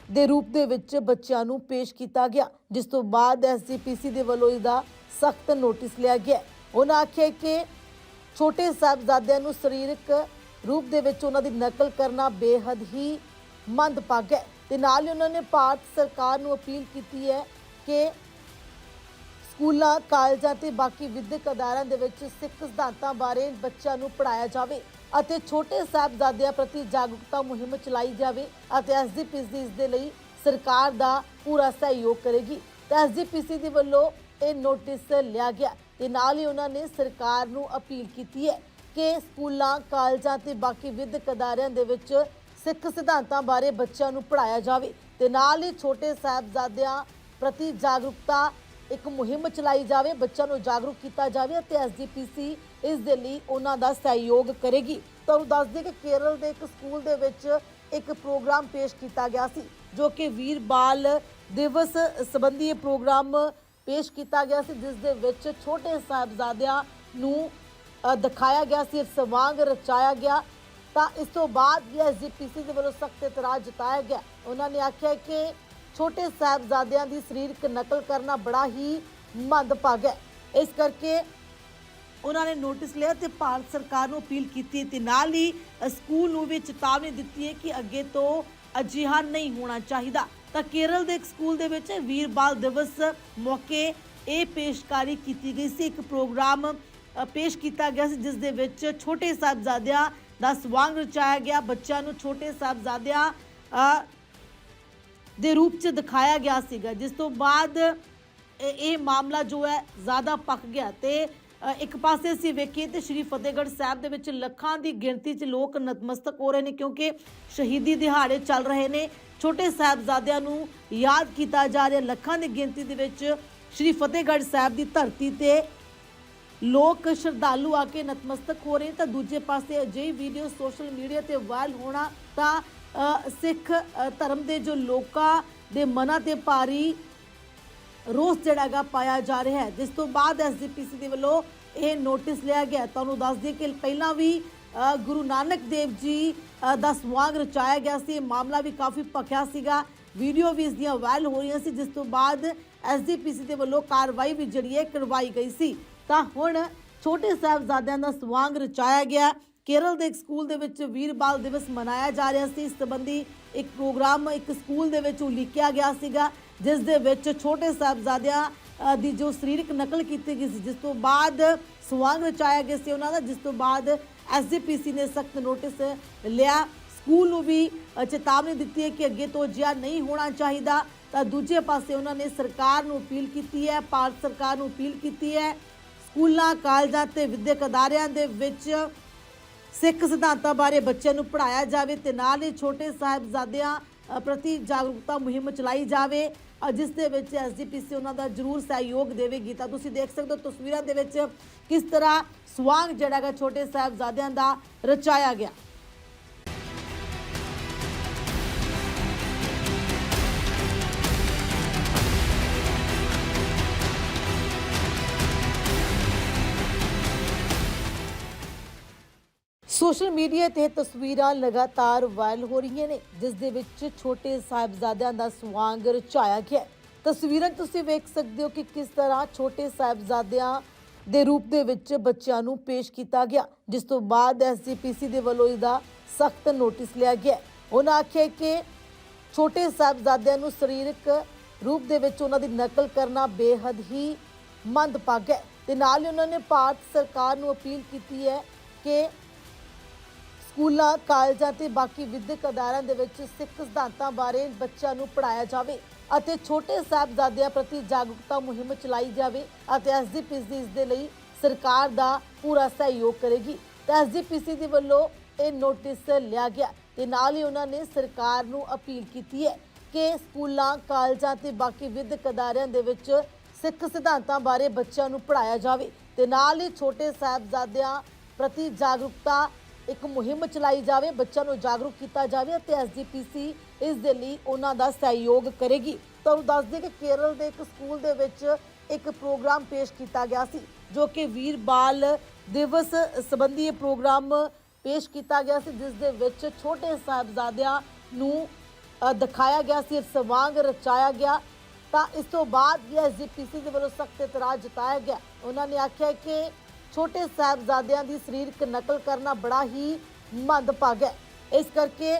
ਦੇ ਰੂਪ ਦੇ ਵਿੱਚ ਬੱਚਿਆਂ ਨੂੰ ਪੇਸ਼ ਕੀਤਾ ਗਿਆ, ਜਿਸ ਤੋਂ ਬਾਅਦ ਐਸਜੀਪੀਸੀ ਦੇ ਵੱਲੋਂ ਇਹਦਾ ਸਖਤ ਨੋਟਿਸ ਲਿਆ ਗਿਆ ਉਹਨਾਂ ਆਖਿਆ ਕਿ ਛੋਟੇ ਸਾਹਿਬਜ਼ਾਦਿਆਂ ਨੂੰ ਸਰੀਰਕ ਰੂਪ ਦੇ ਵਿੱਚ ਉਹਨਾਂ ਦੀ ਨਕਲ ਕਰਨਾ ਬੇਹੱਦ ਹੀ ਮੰਦਭਾਗਾ ਹੈ ਤੇ ਨਾਲ ਹੀ ਉਹਨਾਂ ਨੇ ਭਾਰਤ ਸਰਕਾਰ ਨੂੰ ਅਪੀਲ ਕੀਤੀ ਹੈ ਕਿ ਸਕੂਲਾਂ, ਕਾਲਜਾਂ ਤੇ ਬਾਕੀ ਵਿਦਿਅਕ ਅਦਾਰਿਆਂ ਦੇ ਵਿੱਚ ਸਿੱਖ ਸਿਧਾਂਤਾਂ ਬਾਰੇ ਬੱਚਿਆਂ ਨੂੰ ਪੜਾਇਆ ਜਾਵੇ ਅਤੇ ਛੋਟੇ ਸਾਹਿਬਜ਼ਾਦਿਆਂ ਪ੍ਰਤੀ ਜਾਗਰੂਕਤਾ ਮੁਹਿੰਮ ਚਲਾਈ ਜਾਵੇ ਅਤੇ ਐਸਜੀਪੀਸੀ ਇਸ ਦੇ ਲਈ ਸਰਕਾਰ ਦਾ ਪੂਰਾ ਸਹਿਯੋਗ ਕਰੇਗੀ। ਤਾਂ ਐਸਜੀਪੀਸੀ ਦੇ ਵੱਲੋਂ ਇਹ ਨੋਟਿਸ ਲਿਆ ਗਿਆ। ਤੇ ਨਾਲ ਹੀ ਉਹਨਾਂ ਨੇ ਸਰਕਾਰ ਨੂੰ ਅਪੀਲ ਕੀਤੀ ਹੈ ਕਿ ਸਕੂਲਾਂ, ਕਾਲਜਾਂ ਤੇ ਬਾਕੀ ਵਿਦਿਅਕ ਅਦਾਰਿਆਂ ਦੇ ਵਿੱਚ ਸਿੱਖ ਸਿਧਾਂਤਾਂ ਬਾਰੇ ਬੱਚਿਆਂ ਨੂੰ ਪੜਾਇਆ ਜਾਵੇ। ਤੇ ਨਾਲ ਹੀ ਛੋਟੇ ਸਾਹਿਬਜ਼ਾਦਿਆਂ ਪ੍ਰਤੀ ਜਾਗਰੂਕਤਾ ਇੱਕ ਮੁਹਿੰਮ ਚਲਾਈ ਜਾਵੇ, ਬੱਚਿਆਂ ਨੂੰ ਜਾਗਰੂਕ ਕੀਤਾ ਜਾਵੇ ਅਤੇ ਐਸਜੀਪੀਸੀ ਇਸ ਦੇ ਲਈ ਉਹਨਾਂ ਦਾ ਸਹਿਯੋਗ ਕਰੇਗੀ। ਤੁਹਾਨੂੰ ਦੱਸ ਦਈਏ ਕਿ ਕੇਰਲ ਦੇ ਇੱਕ ਸਕੂਲ ਦੇ ਵਿੱਚ ਇੱਕ ਪ੍ਰੋਗਰਾਮ ਪੇਸ਼ ਕੀਤਾ ਗਿਆ ਸੀ, ਜੋ ਕਿ ਵੀਰ ਬਾਲ ਦਿਵਸ ਸੰਬੰਧੀ ਇਹ ਪ੍ਰੋਗਰਾਮ ਪੇਸ਼ ਕੀਤਾ ਗਿਆ ਸੀ, ਜਿਸ ਦੇ ਵਿੱਚ ਛੋਟੇ ਸਾਹਿਬਜ਼ਾਦਿਆਂ ਨੂੰ ਦਿਖਾਇਆ ਗਿਆ ਸੀ ਸਵਾਂਗ ਰਚਾਇਆ ਗਿਆ। ਤਾਂ ਇਸ ਤੋਂ ਬਾਅਦ ਵੀ ਐਸਜੀਪੀਸੀ ਦੇ ਵੱਲੋਂ ਸਖਤ ਇਤਰਾਜ਼ ਜਤਾਇਆ ਗਿਆ। ਉਹਨਾਂ ਨੇ ਆਖਿਆ ਕਿ ਛੋਟੇ ਸਾਹਿਬਜ਼ਾਦਿਆਂ ਦੀ ਸਰੀਰਕ ਨਕਲ ਕਰਨਾ ਬੜਾ ਹੀ ਮੰਦਭਾਗਾ ਹੈ। ਇਸ ਕਰਕੇ ਉਹਨਾਂ ਨੇ ਨੋਟਿਸ ਲਿਆ ਤੇ ਭਾਰਤ ਸਰਕਾਰ ਨੂੰ ਅਪੀਲ ਕੀਤੀ ਤੇ ਨਾਲ ਹੀ ਸਕੂਲ ਨੂੰ ਵੀ ਚੇਤਾਵਨੀ ਦਿੱਤੀ ਹੈ ਕਿ ਅੱਗੇ ਤੋਂ ਅਜਿਹਾ ਨਹੀਂ ਹੋਣਾ ਚਾਹੀਦਾ। ਤਾਂ ਕੇਰਲ ਦੇ ਇੱਕ ਸਕੂਲ ਦੇ ਵਿੱਚ ਵੀਰ ਬਾਲ ਦਿਵਸ ਮੌਕੇ ਇਹ ਪੇਸ਼ਕਾਰੀ ਕੀਤੀ ਗਈ ਸੀ। ਇੱਕ ਪ੍ਰੋਗਰਾਮ ਪੇਸ਼ ਕੀਤਾ ਗਿਆ ਸੀ ਜਿਸ ਦੇ ਵਿੱਚ ਛੋਟੇ ਸਾਹਿਬਜ਼ਾਦਿਆਂ ਦਾ ਸਵਾਂਗ ਰਚਾਇਆ ਗਿਆ। ਬੱਚਿਆਂ ਨੂੰ ਛੋਟੇ ਸਾਹਿਬਜ਼ਾਦਿਆਂ ਦੇ ਰੂਪ 'ਚ ਦਿਖਾਇਆ ਗਿਆ ਸੀਗਾ, ਜਿਸ ਤੋਂ ਬਾਅਦ ਇਹ ਮਾਮਲਾ ਜੋ ਹੈ ਜ਼ਿਆਦਾ ਪੱਕ ਗਿਆ ਤੇ ਇੱਕ ਪਾਸੇ ਅਸੀਂ ਵੇਖੀਏ ਤੇ ਸ਼੍ਰੀ ਫਤਿਹਗੜ੍ਹ ਸਾਹਿਬ ਦੇ ਵਿੱਚ ਲੱਖਾਂ ਦੀ ਗਿਣਤੀ 'ਚ ਲੋਕ ਨਤਮਸਤਕ ਹੋ ਰਹੇ ਨੇ, ਕਿਉਂਕਿ ਸ਼ਹੀਦੀ ਦਿਹਾੜੇ ਚੱਲ ਰਹੇ ਨੇ। ਛੋਟੇ ਸਾਹਿਬਜ਼ਾਦਿਆਂ ਨੂੰ ਯਾਦ ਕੀਤਾ ਜਾ ਰਿਹਾ, ਲੱਖਾਂ ਦੀ ਗਿਣਤੀ ਦੇ ਵਿੱਚ ਸ਼੍ਰੀ ਫਤਿਹਗੜ੍ਹ ਸਾਹਿਬ ਦੀ ਧਰਤੀ ਤੇ ਲੋਕ ਸ਼ਰਧਾਲੂ ਆ ਕੇ ਨਤਮਸਤਕ ਹੋ ਰਹੇ ਤਾਂ ਦੂਜੇ ਪਾਸੇ ਅਜਿਹੀ ਵੀਡੀਓ ਸੋਸ਼ਲ ਮੀਡੀਆ ਤੇ ਵਾਇਰਲ ਹੋਣਾ ਤਾਂ ਸਿੱਖ ਧਰਮ ਦੇ ਜੋ ਲੋਕਾਂ ਦੇ ਮਨਾਂ ਤੇ ਭਾਰੀ ਰੋਸ ਜਿਹੜਾ ਹੈਗਾ ਪਾਇਆ ਜਾ ਰਿਹਾ ਹੈ। ਜਿਸ ਤੋਂ ਬਾਅਦ ਐਸਜੀਪੀਸੀ ਦੇ ਵੱਲੋਂ ਇਹ ਨੋਟਿਸ ਲਿਆ ਗਿਆ। ਤੁਹਾਨੂੰ ਦੱਸ ਦਈਏ ਕਿ ਪਹਿਲਾਂ ਵੀ ਗੁਰੂ ਨਾਨਕ ਦੇਵ ਜੀ ਦਾ ਸਵਾਗ ਰਚਾਇਆ ਗਿਆ ਸੀ। ਇਹ ਮਾਮਲਾ ਵੀ ਕਾਫੀ ਭਖਿਆ ਸੀਗਾ। ਵੀਡੀਓ ਵੀ ਇਸ ਦੀਆਂ ਵਾਇਰਲ ਹੋ ਰਹੀਆਂ ਸੀ, ਜਿਸ ਤੋਂ ਬਾਅਦ ਐਸਜੀਪੀਸੀ ਦੇ ਵੱਲੋਂ ਕਾਰਵਾਈ ਵੀ ਜਿਹੜੀ ਹੈ ਕਰਵਾਈ ਗਈ ਸੀ। ਤਾਂ ਹੁਣ ਛੋਟੇ ਸਾਹਿਬਜ਼ਾਦਿਆਂ ਦਾ ਸਵਾਂਗ ਰਚਾਇਆ ਗਿਆ। ਕੇਰਲ ਦੇ ਇੱਕ ਸਕੂਲ ਦੇ ਵਿੱਚ ਵੀਰ ਬਾਲ ਦਿਵਸ ਮਨਾਇਆ ਜਾ ਰਿਹਾ ਸੀ। ਇਸ ਸੰਬੰਧੀ ਇੱਕ ਪ੍ਰੋਗਰਾਮ ਇੱਕ ਸਕੂਲ ਦੇ ਵਿੱਚ ਉਲੀਕਿਆ ਗਿਆ ਸੀਗਾ, ਜਿਸ ਦੇ ਵਿੱਚ ਛੋਟੇ ਸਾਹਿਬਜ਼ਾਦਿਆਂ ਦੀ ਜੋ ਸਰੀਰਕ ਨਕਲ ਕੀਤੀ ਗਈ ਸੀ, ਜਿਸ ਤੋਂ ਬਾਅਦ ਸਵਾਂਗ ਰਚਾਇਆ ਗਿਆ ਸੀ ਉਹਨਾਂ ਦਾ, ਜਿਸ ਤੋਂ ਬਾਅਦ ਐਸਜੀਪੀਸੀ ਨੇ ਸਖਤ ਨੋਟਿਸ ਲਿਆ। ਸਕੂਲ ਨੂੰ ਵੀ ਚੇਤਾਵਨੀ ਦਿੱਤੀ ਹੈ ਕਿ ਅੱਗੇ ਤੋਂ ਅਜਿਹਾ ਨਹੀਂ ਹੋਣਾ ਚਾਹੀਦਾ। ਤਾਂ ਦੂਜੇ ਪਾਸੇ ਉਹਨਾਂ ਨੇ ਸਰਕਾਰ ਨੂੰ ਅਪੀਲ ਕੀਤੀ ਹੈ, ਭਾਰਤ ਸਰਕਾਰ ਨੂੰ ਅਪੀਲ ਕੀਤੀ ਹੈ। ਸਕੂਲਾਂ, ਕਾਲਜਾਂ ਤੇ ਵਿਦਿਅਕ ਅਦਾਰਿਆਂ ਦੇ ਵਿੱਚ ਸਿੱਖ ਸਿਧਾਂਤਾਂ ਬਾਰੇ ਬੱਚਿਆਂ ਨੂੰ ਪੜਾਇਆ ਜਾਵੇ ਤੇ ਨਾਲ ਹੀ ਛੋਟੇ ਸਾਹਿਬਜ਼ਾਦਿਆਂ ਪ੍ਰਤੀ ਜਾਗਰੂਕਤਾ ਮੁਹਿੰਮ ਚਲਾਈ ਜਾਵੇ। ਜਿਸ ਦੇ ਵਿੱਚ ਐਸਜੀਪੀਸੀ ਉਹਨਾਂ ਦਾ ਜ਼ਰੂਰ ਸਹਿਯੋਗ ਦੇਵੇਗੀ ਤਾਂ ਤੁਸੀਂ ਦੇਖ ਸਕਦੇ ਹੋ ਤਸਵੀਰਾਂ ਦੇ ਵਿੱਚ ਕਿਸ ਤਰ੍ਹਾਂ ਸਵਾਂਗ ਜਿਹੜਾ ਹੈਗਾ ਛੋਟੇ ਸਾਹਿਬਜ਼ਾਦਿਆਂ ਦਾ ਰਚਾਇਆ ਗਿਆ। ਸੋਸ਼ਲ ਮੀਡੀਆ ਤੇ ਤਸਵੀਰਾਂ ਲਗਾਤਾਰ ਵਾਇਰਲ ਹੋ ਰਹੀਆਂ ਨੇ, ਜਿਸ ਦੇ ਵਿੱਚ ਛੋਟੇ ਸਾਹਿਬਜ਼ਾਦਿਆਂ ਦਾ ਸਵਾਂਗ ਰਚਾਇਆ ਗਿਆ ਹੈ। ਤਸਵੀਰਾਂ 'ਚ ਤੁਸੀਂ ਵੇਖ ਸਕਦੇ ਹੋ ਕਿ ਕਿਸ ਤਰ੍ਹਾਂ ਛੋਟੇ ਸਾਹਿਬਜ਼ਾਦਿਆਂ ਦੇ ਰੂਪ ਦੇ ਵਿੱਚ ਬੱਚਿਆਂ ਨੂੰ ਪੇਸ਼ ਕੀਤਾ ਗਿਆ, ਜਿਸ ਤੋਂ ਬਾਅਦ ਐਸਜੀਪੀਸੀ ਦੇ ਵੱਲੋਂ ਇਹਦਾ ਸਖਤ ਨੋਟਿਸ ਲਿਆ ਗਿਆ ਉਹਨਾਂ ਆਖਿਆ ਕਿ ਛੋਟੇ ਸਾਹਿਬਜ਼ਾਦਿਆਂ ਨੂੰ ਸਰੀਰਕ ਰੂਪ ਦੇ ਵਿੱਚ ਉਹਨਾਂ ਦੀ ਨਕਲ ਕਰਨਾ ਬੇਹੱਦ ਹੀ ਮੰਦਭਾਗਾ ਹੈ ਤੇ ਨਾਲ ਹੀ ਉਹਨਾਂ ਨੇ ਭਾਰਤ ਸਰਕਾਰ ਨੂੰ ਅਪੀਲ ਕੀਤੀ ਹੈ ਕਿ ਸਕੂਲਾਂ, ਕਾਲਜਾਂ ਤੇ ਬਾਕੀ ਵਿਦਿਅਕ ਅਦਾਰਿਆਂ ਦੇ ਵਿੱਚ ਸਿੱਖ ਸਿਧਾਂਤਾਂ ਬਾਰੇ ਬੱਚਿਆਂ ਨੂੰ ਪੜਾਇਆ ਜਾਵੇ ਅਤੇ ਛੋਟੇ ਸਾਹਿਬਜ਼ਾਦਿਆਂ ਪ੍ਰਤੀ ਜਾਗਰੂਕਤਾ ਮੁਹਿੰਮ ਚਲਾਈ ਜਾਵੇ ਅਤੇ ਐਸਜੀਪੀਸੀ ਇਸ ਦੇ ਲਈ ਸਰਕਾਰ ਦਾ ਪੂਰਾ ਸਹਿਯੋਗ ਕਰੇਗੀ। ਤਾਂ ਐਸਜੀਪੀਸੀ ਦੇ ਵੱਲੋਂ ਇਹ ਨੋਟਿਸ ਲਿਆ ਗਿਆ ਤੇ ਨਾਲ ਹੀ ਉਹਨਾਂ ਨੇ ਸਰਕਾਰ ਨੂੰ ਅਪੀਲ ਕੀਤੀ ਹੈ ਕਿ ਸਕੂਲਾਂ, ਕਾਲਜਾਂ ਤੇ ਬਾਕੀ ਵਿਦਿਅਕ ਅਦਾਰਿਆਂ ਦੇ ਵਿੱਚ ਸਿੱਖ ਸਿਧਾਂਤਾਂ ਬਾਰੇ ਬੱਚਿਆਂ ਨੂੰ ਪੜਾਇਆ ਜਾਵੇ ਤੇ ਨਾਲ ਹੀ ਛੋਟੇ ਸਾਹਿਬਜ਼ਾਦਿਆਂ ਪ੍ਰਤੀ ਜਾਗਰੂਕਤਾ ਇੱਕ ਮੁਹਿੰਮ ਚਲਾਈ ਜਾਵੇ, ਬੱਚਿਆਂ ਨੂੰ ਜਾਗਰੂਕ ਕੀਤਾ ਜਾਵੇ ਅਤੇ ਐਸਜੀਪੀਸੀ ਇਸ ਦੇ ਲਈ ਉਹਨਾਂ ਦਾ ਸਹਿਯੋਗ ਕਰੇਗੀ। ਤੁਹਾਨੂੰ ਦੱਸ ਦਈਏ ਕਿ ਕੇਰਲ ਦੇ ਇੱਕ ਸਕੂਲ ਦੇ ਵਿੱਚ ਇੱਕ ਪ੍ਰੋਗਰਾਮ ਪੇਸ਼ ਕੀਤਾ ਗਿਆ ਸੀ, ਜੋ ਕਿ ਵੀਰ ਬਾਲ ਦਿਵਸ ਸੰਬੰਧੀ ਇਹ ਪ੍ਰੋਗਰਾਮ ਪੇਸ਼ ਕੀਤਾ ਗਿਆ ਸੀ, ਜਿਸ ਦੇ ਵਿੱਚ ਛੋਟੇ ਸਾਹਿਬਜ਼ਾਦਿਆਂ ਨੂੰ ਦਿਖਾਇਆ ਗਿਆ ਸੀ, ਸਵਾਂਗ ਰਚਾਇਆ ਗਿਆ। ਤਾਂ ਇਸ ਤੋਂ ਬਾਅਦ ਵੀ ਐਸਜੀਪੀਸੀ ਦੇ ਵੱਲੋਂ ਸਖਤ ਇਤਰਾਜ਼ ਜਤਾਇਆ ਗਿਆ। ਉਹਨਾਂ ਨੇ ਆਖਿਆ ਕਿ ਛੋਟੇ ਸਾਹਿਬਜ਼ਾਦਿਆਂ ਦੀ ਸਰੀਰਕ ਨਕਲ ਕਰਨਾ ਬੜਾ ਹੀ ਮੰਦਭਾਗਾ ਹੈ। ਇਸ ਕਰਕੇ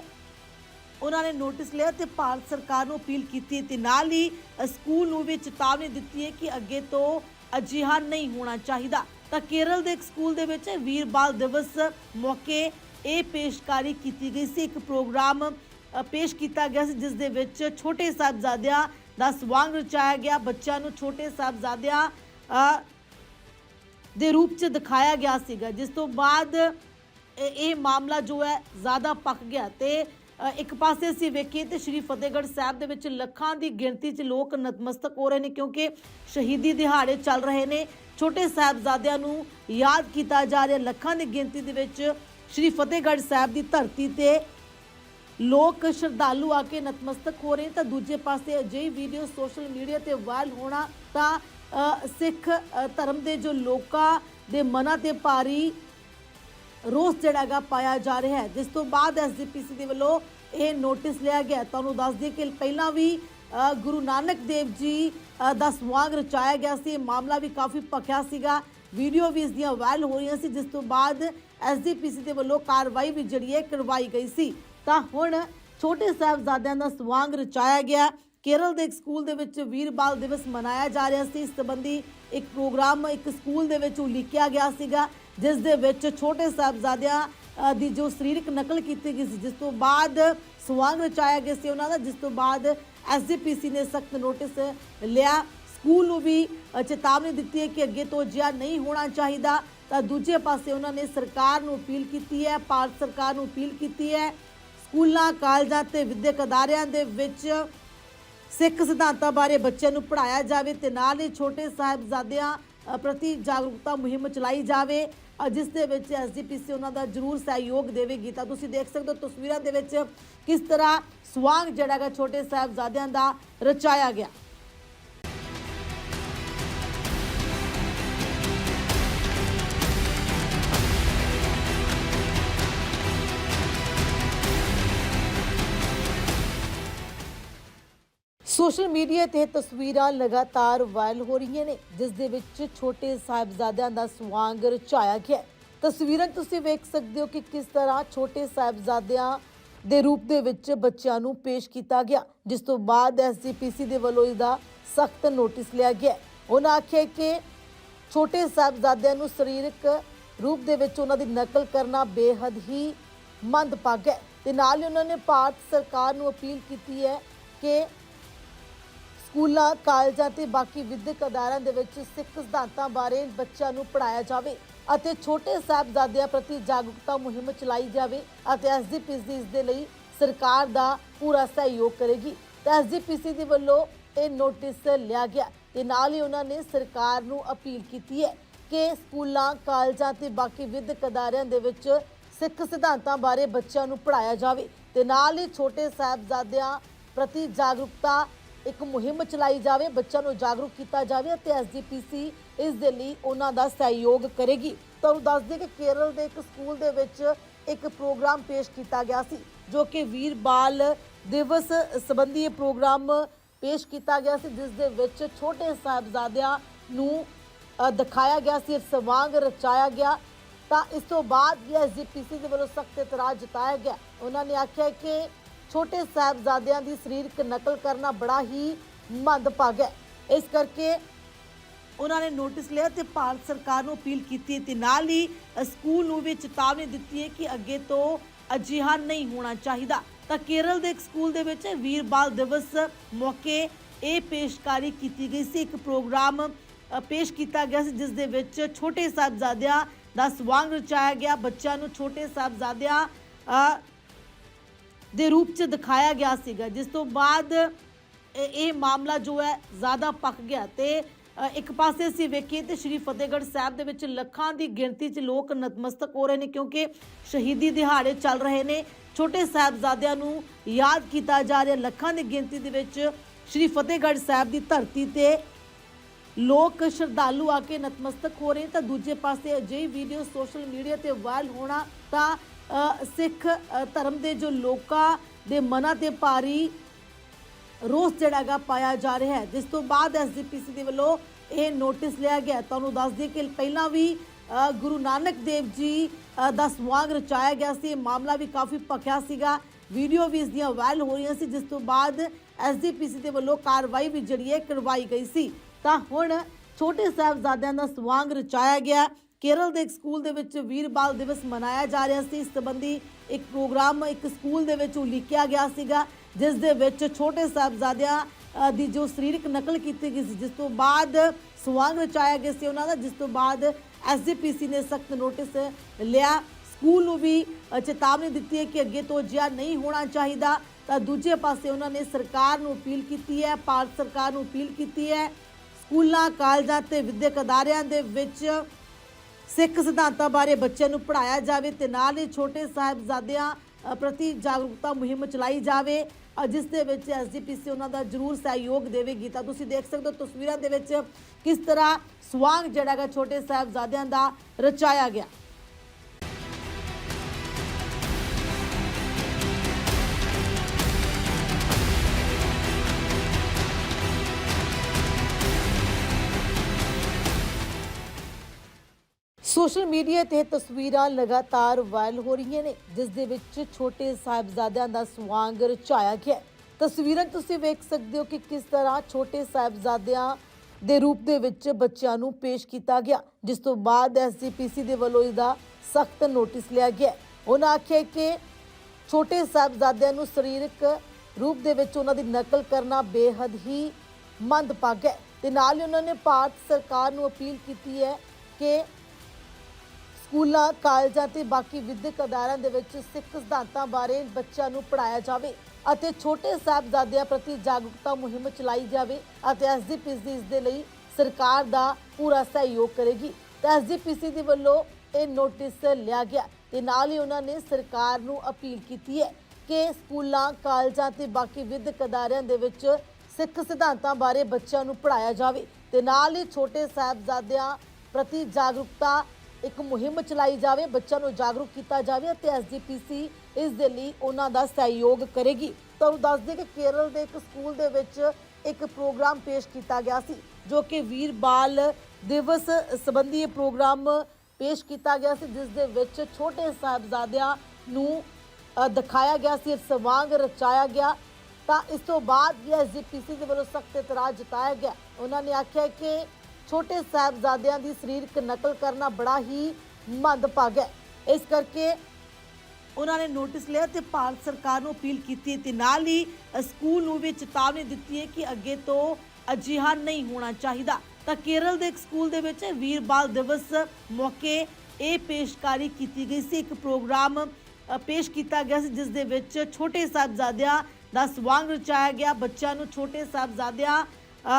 ਉਹਨਾਂ ਨੇ ਨੋਟਿਸ ਲਿਆ ਤੇ ਭਾਰਤ ਸਰਕਾਰ ਨੂੰ ਅਪੀਲ ਕੀਤੀ ਹੈ ਤੇ ਨਾਲ ਹੀ ਸਕੂਲ ਨੂੰ ਵੀ ਚੇਤਾਵਨੀ ਦਿੱਤੀ ਹੈ ਕਿ ਅੱਗੇ ਤੋਂ ਅਜਿਹਾ ਨਹੀਂ ਹੋਣਾ ਚਾਹੀਦਾ। ਤਾਂ ਕੇਰਲ ਦੇ ਇੱਕ ਸਕੂਲ ਦੇ ਵਿੱਚ ਵੀਰ ਬਾਲ ਦਿਵਸ ਮੌਕੇ ਇਹ ਪੇਸ਼ਕਾਰੀ ਕੀਤੀ ਗਈ ਸੀ। ਇੱਕ ਪ੍ਰੋਗਰਾਮ ਪੇਸ਼ ਕੀਤਾ ਗਿਆ ਸੀ, ਜਿਸ ਦੇ ਵਿੱਚ ਛੋਟੇ ਸਾਹਿਬਜ਼ਾਦਿਆਂ ਦਾ ਸਵਾਂਗ ਰਚਾਇਆ ਗਿਆ। ਬੱਚਿਆਂ ਨੂੰ ਛੋਟੇ ਸਾਹਿਬਜ਼ਾਦਿਆਂ ਦੇ ਰੂਪ 'ਚ ਦਿਖਾਇਆ ਗਿਆ ਸੀਗਾ, ਜਿਸ ਤੋਂ ਬਾਅਦ ਇਹ ਮਾਮਲਾ ਜੋ ਹੈ ਜ਼ਿਆਦਾ ਪੱਕ ਗਿਆ ਤੇ ਇੱਕ ਪਾਸੇ ਅਸੀਂ ਵੇਖੀਏ ਤੇ ਸ਼੍ਰੀ ਫਤਿਹਗੜ੍ਹ ਸਾਹਿਬ ਦੇ ਵਿੱਚ ਲੱਖਾਂ ਦੀ ਗਿਣਤੀ 'ਚ ਲੋਕ ਨਤਮਸਤਕ ਹੋ ਰਹੇ ਨੇ ਕਿਉਂਕਿ ਸ਼ਹੀਦੀ ਦਿਹਾੜੇ ਚੱਲ ਰਹੇ ਨੇ। ਛੋਟੇ ਸਾਹਿਬਜ਼ਾਦਿਆਂ ਨੂੰ ਯਾਦ ਕੀਤਾ ਜਾ ਰਿਹਾ, ਲੱਖਾਂ ਦੀ ਗਿਣਤੀ ਦੇ ਵਿੱਚ ਸ਼੍ਰੀ ਫਤਿਹਗੜ੍ਹ ਸਾਹਿਬ ਦੀ ਧਰਤੀ ਤੇ ਲੋਕ ਸ਼ਰਧਾਲੂ ਆ ਕੇ ਨਤਮਸਤਕ ਹੋ ਰਹੇ ਨੇ। ਤਾਂ ਦੂਜੇ ਪਾਸੇ ਅਜਿਹੀ ਵੀਡੀਓ ਸੋਸ਼ਲ ਮੀਡੀਆ ਤੇ ਵਾਇਰਲ ਹੋਣਾ ਤਾਂ ਸਿੱਖ ਧਰਮ ਦੇ ਜੋ ਲੋਕਾਂ ਦੇ ਮਨਾਂ ਤੇ ਭਾਰੀ ਰੋਸ ਜਿਹੜਾ ਗਾ ਪਾਇਆ ਜਾ ਰਿਹਾ ਹੈ। ਜਿਸ ਤੋਂ ਬਾਅਦ ਐਸਜੀਪੀਸੀ ਦੇ ਵੱਲੋਂ ਇਹ ਨੋਟਿਸ ਲਿਆ ਗਿਆ ਤੁਹਾਨੂੰ ਦੱਸ ਦਈਏ ਕਿ ਪਹਿਲਾਂ ਵੀ ਗੁਰੂ ਨਾਨਕ ਦੇਵ ਜੀ ਦਾ ਸਵਾਂਗ ਰਚਾਇਆ ਗਿਆ ਸੀ। ਇਹ ਮਾਮਲਾ ਵੀ ਕਾਫੀ ਭਖਿਆ ਸੀਗਾ। ਵੀਡੀਓ ਵੀ ਇਸ ਦੀਆਂ ਵਾਇਰਲ ਹੋ ਰਹੀਆਂ ਸੀ। ਜਿਸ ਤੋਂ ਬਾਅਦ ਐਸਜੀਪੀਸੀ ਦੇ ਵੱਲੋਂ ਕਾਰਵਾਈ ਵੀ ਜਿਹੜੀ ਹੈ ਕਰਵਾਈ ਗਈ ਸੀ। ਤਾਂ ਹੁਣ ਛੋਟੇ ਸਾਹਿਬਜ਼ਾਦਿਆਂ ਦਾ ਸਵਾਂਗ ਰਚਾਇਆ ਗਿਆ। ਕੇਰਲ ਦੇ ਇੱਕ ਸਕੂਲ ਦੇ ਵਿੱਚ ਵੀਰ ਬਾਲ ਦਿਵਸ ਮਨਾਇਆ ਜਾ ਰਿਹਾ ਸੀ। ਇਸ ਸੰਬੰਧੀ ਇੱਕ ਪ੍ਰੋਗਰਾਮ, ਇੱਕ ਸਕੂਲ ਦੇ ਵਿੱਚ ਉਲੀਕਿਆ ਗਿਆ ਸੀਗਾ, ਜਿਸ ਦੇ ਵਿੱਚ ਛੋਟੇ ਸਾਹਿਬਜ਼ਾਦਿਆਂ ਦੀ ਜੋ ਸਰੀਰਕ ਨਕਲ ਕੀਤੀ ਗਈ ਸੀ, ਜਿਸ ਤੋਂ ਬਾਅਦ ਸਵਾਂਗ ਰਚਾਇਆ ਗਿਆ ਸੀ ਉਹਨਾਂ ਦਾ, ਜਿਸ ਤੋਂ ਬਾਅਦ ਐਸਜੀਪੀਸੀ ਨੇ ਸਖਤ ਨੋਟਿਸ ਲਿਆ। ਸਕੂਲ ਨੂੰ ਵੀ ਚੇਤਾਵਨੀ ਦਿੱਤੀ ਹੈ ਕਿ ਅੱਗੇ ਤੋਂ ਅਜਿਹਾ ਨਹੀਂ ਹੋਣਾ ਚਾਹੀਦਾ। ਤਾਂ ਦੂਜੇ ਪਾਸੇ ਉਹਨਾਂ ਨੇ ਸਰਕਾਰ ਨੂੰ ਅਪੀਲ ਕੀਤੀ ਹੈ, ਭਾਰਤ ਸਰਕਾਰ ਨੂੰ ਅਪੀਲ ਕੀਤੀ ਹੈ। ਸਕੂਲਾਂ, ਕਾਲਜਾਂ ਤੇ ਵਿਦਿਅਕ ਅਦਾਰਿਆਂ ਦੇ ਵਿੱਚ ਸਿੱਖ ਸਿਧਾਂਤਾਂ ਬਾਰੇ ਬੱਚਿਆਂ ਨੂੰ ਪੜਾਇਆ ਜਾਵੇ ਤੇ ਨਾਲ ਹੀ ਛੋਟੇ ਸਾਹਿਬਜ਼ਾਦਿਆਂ ਪ੍ਰਤੀ ਜਾਗਰੂਕਤਾ ਮੁਹਿੰਮ ਚਲਾਈ ਜਾਵੇ। ਜਿਸ ਦੇ ਵਿੱਚ ਐਸਜੀਪੀਸੀ ਉਹਨਾਂ ਦਾ ਜ਼ਰੂਰ ਸਹਿਯੋਗ ਦੇਵੇਗੀ। ਤਾਂ ਤੁਸੀਂ ਦੇਖ ਸਕਦੇ ਹੋ ਤਸਵੀਰਾਂ ਦੇ ਵਿੱਚ ਕਿਸ ਤਰ੍ਹਾਂ ਸਵਾਂਗ ਜਿਹੜਾ ਗਾ ਛੋਟੇ ਸਾਹਿਬਜ਼ਾਦਿਆਂ ਦਾ ਰਚਾਇਆ ਗਿਆ। ਸੋਸ਼ਲ ਮੀਡੀਆ ਤੇ ਤਸਵੀਰਾਂ ਲਗਾਤਾਰ ਵਾਇਰਲ ਹੋ ਰਹੀਆਂ ਨੇ, ਜਿਸ ਦੇ ਵਿੱਚ ਛੋਟੇ ਸਾਹਿਬਜ਼ਾਦਿਆਂ ਦਾ ਸਵਾਂਗ ਰਚਾਇਆ ਗਿਆ ਹੈ। ਤਸਵੀਰਾਂ 'ਚ ਤੁਸੀਂ ਵੇਖ ਸਕਦੇ ਹੋ ਕਿ ਕਿਸ ਤਰ੍ਹਾਂ ਛੋਟੇ ਸਾਹਿਬਜ਼ਾਦਿਆਂ ਦੇ ਰੂਪ ਦੇ ਵਿੱਚ ਬੱਚਿਆਂ ਨੂੰ ਪੇਸ਼ ਕੀਤਾ ਗਿਆ, ਜਿਸ ਤੋਂ ਬਾਅਦ ਐਸਜੀਪੀਸੀ ਦੇ ਵੱਲੋਂ ਇਹਦਾ ਸਖਤ ਨੋਟਿਸ ਲਿਆ ਗਿਆ ਹੈ। ਉਹਨਾਂ ਆਖਿਆ ਕਿ ਛੋਟੇ ਸਾਹਿਬਜ਼ਾਦਿਆਂ ਨੂੰ ਸਰੀਰਕ ਰੂਪ ਦੇ ਵਿੱਚ ਉਹਨਾਂ ਦੀ ਨਕਲ ਕਰਨਾ ਬੇਹੱਦ ਹੀ ਮੰਦਭਾਗਾ ਹੈ ਤੇ ਨਾਲ ਹੀ ਉਹਨਾਂ ਨੇ ਭਾਰਤ ਸਰਕਾਰ ਨੂੰ ਅਪੀਲ ਕੀਤੀ ਹੈ ਕਿ ਸਕੂਲਾਂ, ਕਾਲਜਾਂ ਤੇ ਬਾਕੀ ਵਿਦਿਅਕ ਅਦਾਰਿਆਂ ਦੇ ਵਿੱਚ ਸਿੱਖ ਸਿਧਾਂਤਾਂ ਬਾਰੇ ਬੱਚਿਆਂ ਨੂੰ ਪੜਾਇਆ ਜਾਵੇ ਅਤੇ ਛੋਟੇ ਸਾਹਿਬਜ਼ਾਦਿਆਂ ਪ੍ਰਤੀ ਜਾਗਰੂਕਤਾ ਮੁਹਿੰਮ ਚਲਾਈ ਜਾਵੇ ਅਤੇ ਐਸਜੀਪੀਸੀ ਇਸ ਦੇ ਲਈ ਸਰਕਾਰ ਦਾ ਪੂਰਾ ਸਹਿਯੋਗ ਕਰੇਗੀ। ਤਾਂ ਐਸਜੀਪੀਸੀ ਦੇ ਵੱਲੋਂ ਇਹ ਨੋਟਿਸ ਲਿਆ ਗਿਆ। ਤੇ ਨਾਲ ਹੀ ਉਹਨਾਂ ਨੇ ਸਰਕਾਰ ਨੂੰ ਅਪੀਲ ਕੀਤੀ ਹੈ ਕਿ ਸਕੂਲਾਂ, ਕਾਲਜਾਂ ਤੇ ਬਾਕੀ ਵਿਦਿਅਕ ਅਦਾਰਿਆਂ ਦੇ ਵਿੱਚ ਸਿੱਖ ਸਿਧਾਂਤਾਂ ਬਾਰੇ ਬੱਚਿਆਂ ਨੂੰ ਪੜਾਇਆ ਜਾਵੇ। ਤੇ ਨਾਲ ਹੀ ਛੋਟੇ ਸਾਹਿਬਜ਼ਾਦਿਆਂ ਪ੍ਰਤੀ ਜਾਗਰੂਕਤਾ ਇੱਕ ਮੁਹਿੰਮ ਚਲਾਈ ਜਾਵੇ, ਬੱਚਿਆਂ ਨੂੰ ਜਾਗਰੂਕ ਕੀਤਾ ਜਾਵੇ ਅਤੇ ਐਸਜੀਪੀਸੀ ਇਸ ਦੇ ਲਈ ਉਹਨਾਂ ਦਾ ਸਹਿਯੋਗ ਕਰੇਗੀ। ਤੁਹਾਨੂੰ ਦੱਸ ਦਈਏ ਕਿ ਕੇਰਲ ਦੇ ਇੱਕ ਸਕੂਲ ਦੇ ਵਿੱਚ ਇੱਕ ਪ੍ਰੋਗਰਾਮ ਪੇਸ਼ ਕੀਤਾ ਗਿਆ ਸੀ, ਜੋ ਕਿ ਵੀਰ ਬਾਲ ਦਿਵਸ ਸੰਬੰਧੀ ਇਹ ਪ੍ਰੋਗਰਾਮ ਪੇਸ਼ ਕੀਤਾ ਗਿਆ ਸੀ, ਜਿਸ ਦੇ ਵਿੱਚ ਛੋਟੇ ਸਾਹਿਬਜ਼ਾਦਿਆਂ ਨੂੰ ਦਿਖਾਇਆ ਗਿਆ ਸੀ ਸਵਾਂਗ ਰਚਾਇਆ ਗਿਆ। ਤਾਂ ਇਸ ਤੋਂ ਬਾਅਦ ਵੀ ਐਸਜੀਪੀਸੀ ਦੇ ਵੱਲੋਂ ਸਖਤ ਇਤਰਾਜ਼ ਜਤਾਇਆ ਗਿਆ। ਉਹਨਾਂ ਨੇ ਆਖਿਆ ਕਿ ਛੋਟੇ ਸਾਹਿਬਜ਼ਾਦਿਆਂ ਦੀ ਸਰੀਰਕ ਨਕਲ ਕਰਨਾ ਬੜਾ ਹੀ ਮੰਦਭਾਗਾ ਹੈ। ਇਸ ਕਰਕੇ ਉਹਨਾਂ ਨੇ ਨੋਟਿਸ ਲਿਆ ਤੇ ਭਾਰਤ ਸਰਕਾਰ ਨੂੰ ਅਪੀਲ ਕੀਤੀ ਹੈ ਤੇ ਨਾਲ ਹੀ ਸਕੂਲ ਨੂੰ ਵੀ ਚੇਤਾਵਨੀ ਦਿੱਤੀ ਹੈ ਕਿ ਅੱਗੇ ਤੋਂ ਅਜਿਹਾ ਨਹੀਂ ਹੋਣਾ ਚਾਹੀਦਾ। ਤਾਂ ਕੇਰਲ ਦੇ ਇੱਕ ਸਕੂਲ ਦੇ ਵਿੱਚ ਵੀਰ ਬਾਲ ਦਿਵਸ ਮੌਕੇ ਇਹ ਪੇਸ਼ਕਾਰੀ ਕੀਤੀ ਗਈ ਸੀ। ਇੱਕ ਪ੍ਰੋਗਰਾਮ ਪੇਸ਼ ਕੀਤਾ ਗਿਆ ਸੀ ਜਿਸ ਦੇ ਵਿੱਚ ਛੋਟੇ ਸਾਹਿਬਜ਼ਾਦਿਆਂ ਦਾ ਸਵਾਂਗ ਰਚਾਇਆ ਗਿਆ। ਬੱਚਿਆਂ ਨੂੰ ਛੋਟੇ ਸਾਹਿਬਜ਼ਾਦਿਆਂ ਦੇ ਰੂਪ 'ਚ ਦਿਖਾਇਆ ਗਿਆ ਸੀਗਾ, ਜਿਸ ਤੋਂ ਬਾਅਦ ਇਹ ਮਾਮਲਾ ਜੋ ਹੈ ਜ਼ਿਆਦਾ ਪੱਕ ਗਿਆ ਤੇ ਇੱਕ ਪਾਸੇ ਅਸੀਂ ਵੇਖੀਏ ਤੇ ਸ਼੍ਰੀ ਫਤਿਹਗੜ੍ਹ ਸਾਹਿਬ ਦੇ ਵਿੱਚ ਲੱਖਾਂ ਦੀ ਗਿਣਤੀ 'ਚ ਲੋਕ ਨਤਮਸਤਕ ਹੋ ਰਹੇ ਨੇ ਕਿਉਂਕਿ ਸ਼ਹੀਦੀ ਦਿਹਾੜੇ ਚੱਲ ਰਹੇ ਨੇ। ਛੋਟੇ ਸਾਹਿਬਜ਼ਾਦਿਆਂ ਨੂੰ ਯਾਦ ਕੀਤਾ ਜਾ ਰਿਹਾ, ਲੱਖਾਂ ਦੀ ਗਿਣਤੀ ਦੇ ਵਿੱਚ ਸ਼੍ਰੀ ਫਤਿਹਗੜ੍ਹ ਸਾਹਿਬ ਦੀ ਧਰਤੀ ਤੇ ਲੋਕ ਸ਼ਰਧਾਲੂ ਆ ਕੇ ਨਤਮਸਤਕ ਹੋ ਰਹੇ ਤਾਂ ਦੂਜੇ ਪਾਸੇ ਅਜਿਹੀ ਵੀਡੀਓ ਸੋਸ਼ਲ ਮੀਡੀਆ ਤੇ ਵਾਇਰਲ ਹੋਣਾ ਤਾਂ ਸਿੱਖ ਧਰਮ ਦੇ ਜੋ ਲੋਕਾਂ ਦੇ ਮਨਾਂ ਤੇ ਭਾਰੀ ਰੋਸ ਜਿਹੜਾ ਗਾ ਪਾਇਆ ਜਾ ਰਿਹਾ ਹੈ। ਜਿਸ ਤੋਂ ਬਾਅਦ ਐਸਜੀਪੀਸੀ ਦੇ ਵੱਲੋਂ ਇਹ ਨੋਟਿਸ ਲਿਆ ਗਿਆ ਤੁਹਾਨੂੰ ਦੱਸ ਦਈਏ ਕਿ ਪਹਿਲਾਂ ਵੀ ਗੁਰੂ ਨਾਨਕ ਦੇਵ ਜੀ ਦਾ ਸਵਾਗ ਰਚਾਇਆ ਗਿਆ ਸੀ। ਮਾਮਲਾ ਵੀ ਕਾਫੀ ਭਖਿਆ ਸੀਗਾ। ਵੀਡੀਓ ਵੀ ਇਸ ਦੀਆਂ ਵਾਇਰਲ ਹੋ ਰਹੀਆਂ ਸੀ, ਜਿਸ ਤੋਂ ਬਾਅਦ ਐਸਜੀਪੀਸੀ ਦੇ ਵੱਲੋਂ ਕਾਰਵਾਈ ਵੀ ਜਿਹੜੀ ਹੈ ਕਰਵਾਈ ਗਈ ਸੀ। ਤਾਂ ਹੁਣ ਛੋਟੇ ਸਾਹਿਬਜ਼ਾਦਿਆਂ ਦਾ ਸਵਾਗ ਰਚਾਇਆ ਗਿਆ। ਕੇਰਲ ਦੇ ਇੱਕ ਸਕੂਲ ਦੇ ਵਿੱਚ ਵੀਰ ਬਾਲ ਦਿਵਸ ਮਨਾਇਆ ਜਾ ਰਿਹਾ ਸੀ। ਇਸ ਸੰਬੰਧੀ ਇੱਕ ਪ੍ਰੋਗਰਾਮ, ਇੱਕ ਸਕੂਲ ਦੇ ਵਿੱਚ ਉਲੀਕਿਆ ਗਿਆ ਸੀਗਾ, ਜਿਸ ਦੇ ਵਿੱਚ ਛੋਟੇ ਸਾਹਿਬਜ਼ਾਦਿਆਂ ਦੀ ਜੋ ਸਰੀਰਕ ਨਕਲ ਕੀਤੀ ਗਈ ਸੀ, ਜਿਸ ਤੋਂ ਬਾਅਦ ਸਵਾਂਗ ਰਚਾਇਆ ਗਿਆ ਸੀ ਉਹਨਾਂ ਦਾ, ਜਿਸ ਤੋਂ ਬਾਅਦ ਐਸਜੀਪੀਸੀ ਨੇ ਸਖਤ ਨੋਟਿਸ ਲਿਆ। ਸਕੂਲ ਨੂੰ ਵੀ ਚੇਤਾਵਨੀ ਦਿੱਤੀ ਹੈ ਕਿ ਅੱਗੇ ਤੋਂ ਅਜਿਹਾ ਨਹੀਂ ਹੋਣਾ ਚਾਹੀਦਾ। ਤਾਂ ਦੂਜੇ ਪਾਸੇ ਉਹਨਾਂ ਨੇ ਸਰਕਾਰ ਨੂੰ ਅਪੀਲ ਕੀਤੀ ਹੈ, ਭਾਰਤ ਸਰਕਾਰ ਨੂੰ ਅਪੀਲ ਕੀਤੀ ਹੈ। ਸਕੂਲਾਂ, ਕਾਲਜਾਂ ਤੇ ਵਿਦਿਅਕ ਅਦਾਰਿਆਂ ਦੇ ਵਿੱਚ ਸਿੱਖ ਸਿਧਾਂਤਾਂ ਬਾਰੇ ਬੱਚਿਆਂ ਨੂੰ ਪੜ੍ਹਾਇਆ ਜਾਵੇ ਤੇ ਨਾਲ ਹੀ ਛੋਟੇ ਸਾਹਿਬਜ਼ਾਦਿਆਂ ਪ੍ਰਤੀ ਜਾਗਰੂਕਤਾ ਮੁਹਿੰਮ ਚਲਾਈ ਜਾਵੇ। ਜਿਸ ਦੇ ਵਿੱਚ ਐਸਜੀਪੀਸੀ ਉਹਨਾਂ ਦਾ ਜ਼ਰੂਰ ਸਹਿਯੋਗ ਦੇਵੇਗੀ। ਤਾਂ ਤੁਸੀਂ ਦੇਖ ਸਕਦੇ ਹੋ ਤਸਵੀਰਾਂ ਦੇ ਵਿੱਚ ਕਿਸ ਤਰ੍ਹਾਂ ਸਵਾਂਗ ਜਿਹੜਾ ਹੈਗਾ ਛੋਟੇ ਸਾਹਿਬਜ਼ਾਦਿਆਂ ਦਾ ਰਚਾਇਆ ਗਿਆ। ਸੋਸ਼ਲ ਮੀਡੀਆ ਤੇ ਤਸਵੀਰਾਂ ਲਗਾਤਾਰ ਵਾਇਰਲ ਹੋ ਰਹੀਆਂ ਨੇ, ਜਿਸ ਦੇ ਵਿੱਚ ਛੋਟੇ ਸਾਹਿਬਜ਼ਾਦਿਆਂ ਦਾ ਸਵਾਂਗ ਰਚਾਇਆ ਗਿਆ ਤਸਵੀਰਾਂ ਤੁਸੀਂ ਵੇਖ ਸਕਦੇ ਹੋ ਕਿ ਕਿਸ ਤਰ੍ਹਾਂ ਛੋਟੇ ਸਾਹਿਬਜ਼ਾਦਿਆਂ ਦੇ ਰੂਪ ਦੇ ਵਿੱਚ ਬੱਚਿਆਂ ਨੂੰ ਪੇਸ਼ ਕੀਤਾ ਗਿਆ, ਜਿਸ ਤੋਂ ਬਾਅਦ ਐਸਜੀਪੀਸੀ ਦੇ ਵੱਲੋਂ ਇਹਦਾ ਸਖਤ ਨੋਟਿਸ ਲਿਆ ਗਿਆ ਉਹਨਾਂ ਆਖਿਆ ਕਿ ਛੋਟੇ ਸਾਹਿਬਜ਼ਾਦਿਆਂ ਨੂੰ ਸਰੀਰਕ ਰੂਪ ਦੇ ਵਿੱਚ ਉਹਨਾਂ ਦੀ ਨਕਲ ਕਰਨਾ ਬੇਹੱਦ ਹੀ ਮੰਦਭਾਗਾ ਹੈ। ਤੇ ਨਾਲ ਹੀ ਉਹਨਾਂ ਨੇ ਭਾਰਤ ਸਰਕਾਰ ਨੂੰ ਅਪੀਲ ਕੀਤੀ ਹੈ ਕਿ ਸਕੂਲਾਂ, ਕਾਲਜਾਂ ਤੇ ਬਾਕੀ ਵਿਦਿਅਕ ਅਦਾਰਿਆਂ ਦੇ ਵਿੱਚ ਸਿੱਖ ਸਿਧਾਂਤਾਂ ਬਾਰੇ ਬੱਚਿਆਂ ਨੂੰ ਪੜਾਇਆ ਜਾਵੇ ਅਤੇ ਛੋਟੇ ਸਾਹਿਬਜ਼ਾਦਿਆਂ ਪ੍ਰਤੀ ਜਾਗਰੂਕਤਾ ਮੁਹਿੰਮ ਚਲਾਈ ਜਾਵੇ ਅਤੇ ਐਸਜੀਪੀਸੀ ਇਸ ਦੇ ਲਈ ਸਰਕਾਰ ਦਾ ਪੂਰਾ ਸਹਿਯੋਗ ਕਰੇਗੀ। ਤਾਂ ਐਸਜੀਪੀਸੀ ਦੇ ਵੱਲੋਂ ਇਹ ਨੋਟਿਸ ਲਿਆ ਗਿਆ। ਤੇ ਨਾਲ ਹੀ ਉਹਨਾਂ ਨੇ ਸਰਕਾਰ ਨੂੰ ਅਪੀਲ ਕੀਤੀ ਹੈ ਕਿ ਸਕੂਲਾਂ, ਕਾਲਜਾਂ ਤੇ ਬਾਕੀ ਵਿਦਿਅਕ ਅਦਾਰਿਆਂ ਦੇ ਵਿੱਚ ਸਿੱਖ ਸਿਧਾਂਤਾਂ ਬਾਰੇ ਬੱਚਿਆਂ ਨੂੰ ਪੜਾਇਆ ਜਾਵੇ। ਤੇ ਨਾਲ ਹੀ ਛੋਟੇ ਸਾਹਿਬਜ਼ਾਦਿਆਂ ਪ੍ਰਤੀ ਜਾਗਰੂਕਤਾ ਇੱਕ ਮੁਹਿੰਮ ਚਲਾਈ ਜਾਵੇ, ਬੱਚਿਆਂ ਨੂੰ ਜਾਗਰੂਕ ਕੀਤਾ ਜਾਵੇ ਅਤੇ ਐਸਜੀਪੀਸੀ ਇਸ ਦੇ ਲਈ ਉਹਨਾਂ ਦਾ ਸਹਿਯੋਗ ਕਰੇਗੀ। ਤੁਹਾਨੂੰ ਦੱਸ ਦਈਏ ਕਿ ਕੇਰਲ ਦੇ ਇੱਕ ਸਕੂਲ ਦੇ ਵਿੱਚ ਇੱਕ ਪ੍ਰੋਗਰਾਮ ਪੇਸ਼ ਕੀਤਾ ਗਿਆ ਸੀ, ਜੋ ਕਿ ਵੀਰ ਬਾਲ ਦਿਵਸ ਸੰਬੰਧੀ ਇਹ ਪ੍ਰੋਗਰਾਮ ਪੇਸ਼ ਕੀਤਾ ਗਿਆ ਸੀ, ਜਿਸ ਦੇ ਵਿੱਚ ਛੋਟੇ ਸਾਹਿਬਜ਼ਾਦਿਆਂ ਨੂੰ ਦਿਖਾਇਆ ਗਿਆ ਸੀ ਸਵਾਂਗ ਰਚਾਇਆ ਗਿਆ। ਤਾਂ ਇਸ ਤੋਂ ਬਾਅਦ ਵੀ ਐਸਜੀਪੀਸੀ ਦੇ ਵੱਲੋਂ ਸਖਤ ਇਤਰਾਜ਼ ਜਤਾਇਆ ਗਿਆ। ਉਹਨਾਂ ਨੇ ਆਖਿਆ ਕਿ ਛੋਟੇ ਸਾਹਿਬਜ਼ਾਦਿਆਂ ਦੀ ਸਰੀਰਕ ਨਕਲ ਕਰਨਾ ਬੜਾ ਹੀ ਮੰਦਭਾਗਾ ਹੈ। ਇਸ ਕਰਕੇ ਉਹਨਾਂ ਨੇ ਨੋਟਿਸ ਲਿਆ ਤੇ ਭਾਰਤ ਸਰਕਾਰ ਨੂੰ ਅਪੀਲ ਕੀਤੀ ਹੈ ਤੇ ਨਾਲ ਹੀ ਸਕੂਲ ਨੂੰ ਵੀ ਚੇਤਾਵਨੀ ਦਿੱਤੀ ਹੈ ਕਿ ਅੱਗੇ ਤੋਂ ਅਜਿਹਾ ਨਹੀਂ ਹੋਣਾ ਚਾਹੀਦਾ। ਤਾਂ ਕੇਰਲ ਦੇ ਇੱਕ ਸਕੂਲ ਦੇ ਵਿੱਚ ਵੀਰ ਬਾਲ ਦਿਵਸ ਮੌਕੇ ਇਹ ਪੇਸ਼ਕਾਰੀ ਕੀਤੀ ਗਈ ਸੀ। ਇੱਕ ਪ੍ਰੋਗਰਾਮ ਪੇਸ਼ ਕੀਤਾ ਗਿਆ ਸੀ ਜਿਸ ਦੇ ਵਿੱਚ ਛੋਟੇ ਸਾਹਿਬਜ਼ਾਦਿਆਂ ਦਾ ਸਵਾਂਗ ਰਚਾਇਆ ਗਿਆ। ਬੱਚਿਆਂ ਨੂੰ ਛੋਟੇ ਸਾਹਿਬਜ਼ਾਦਿਆਂ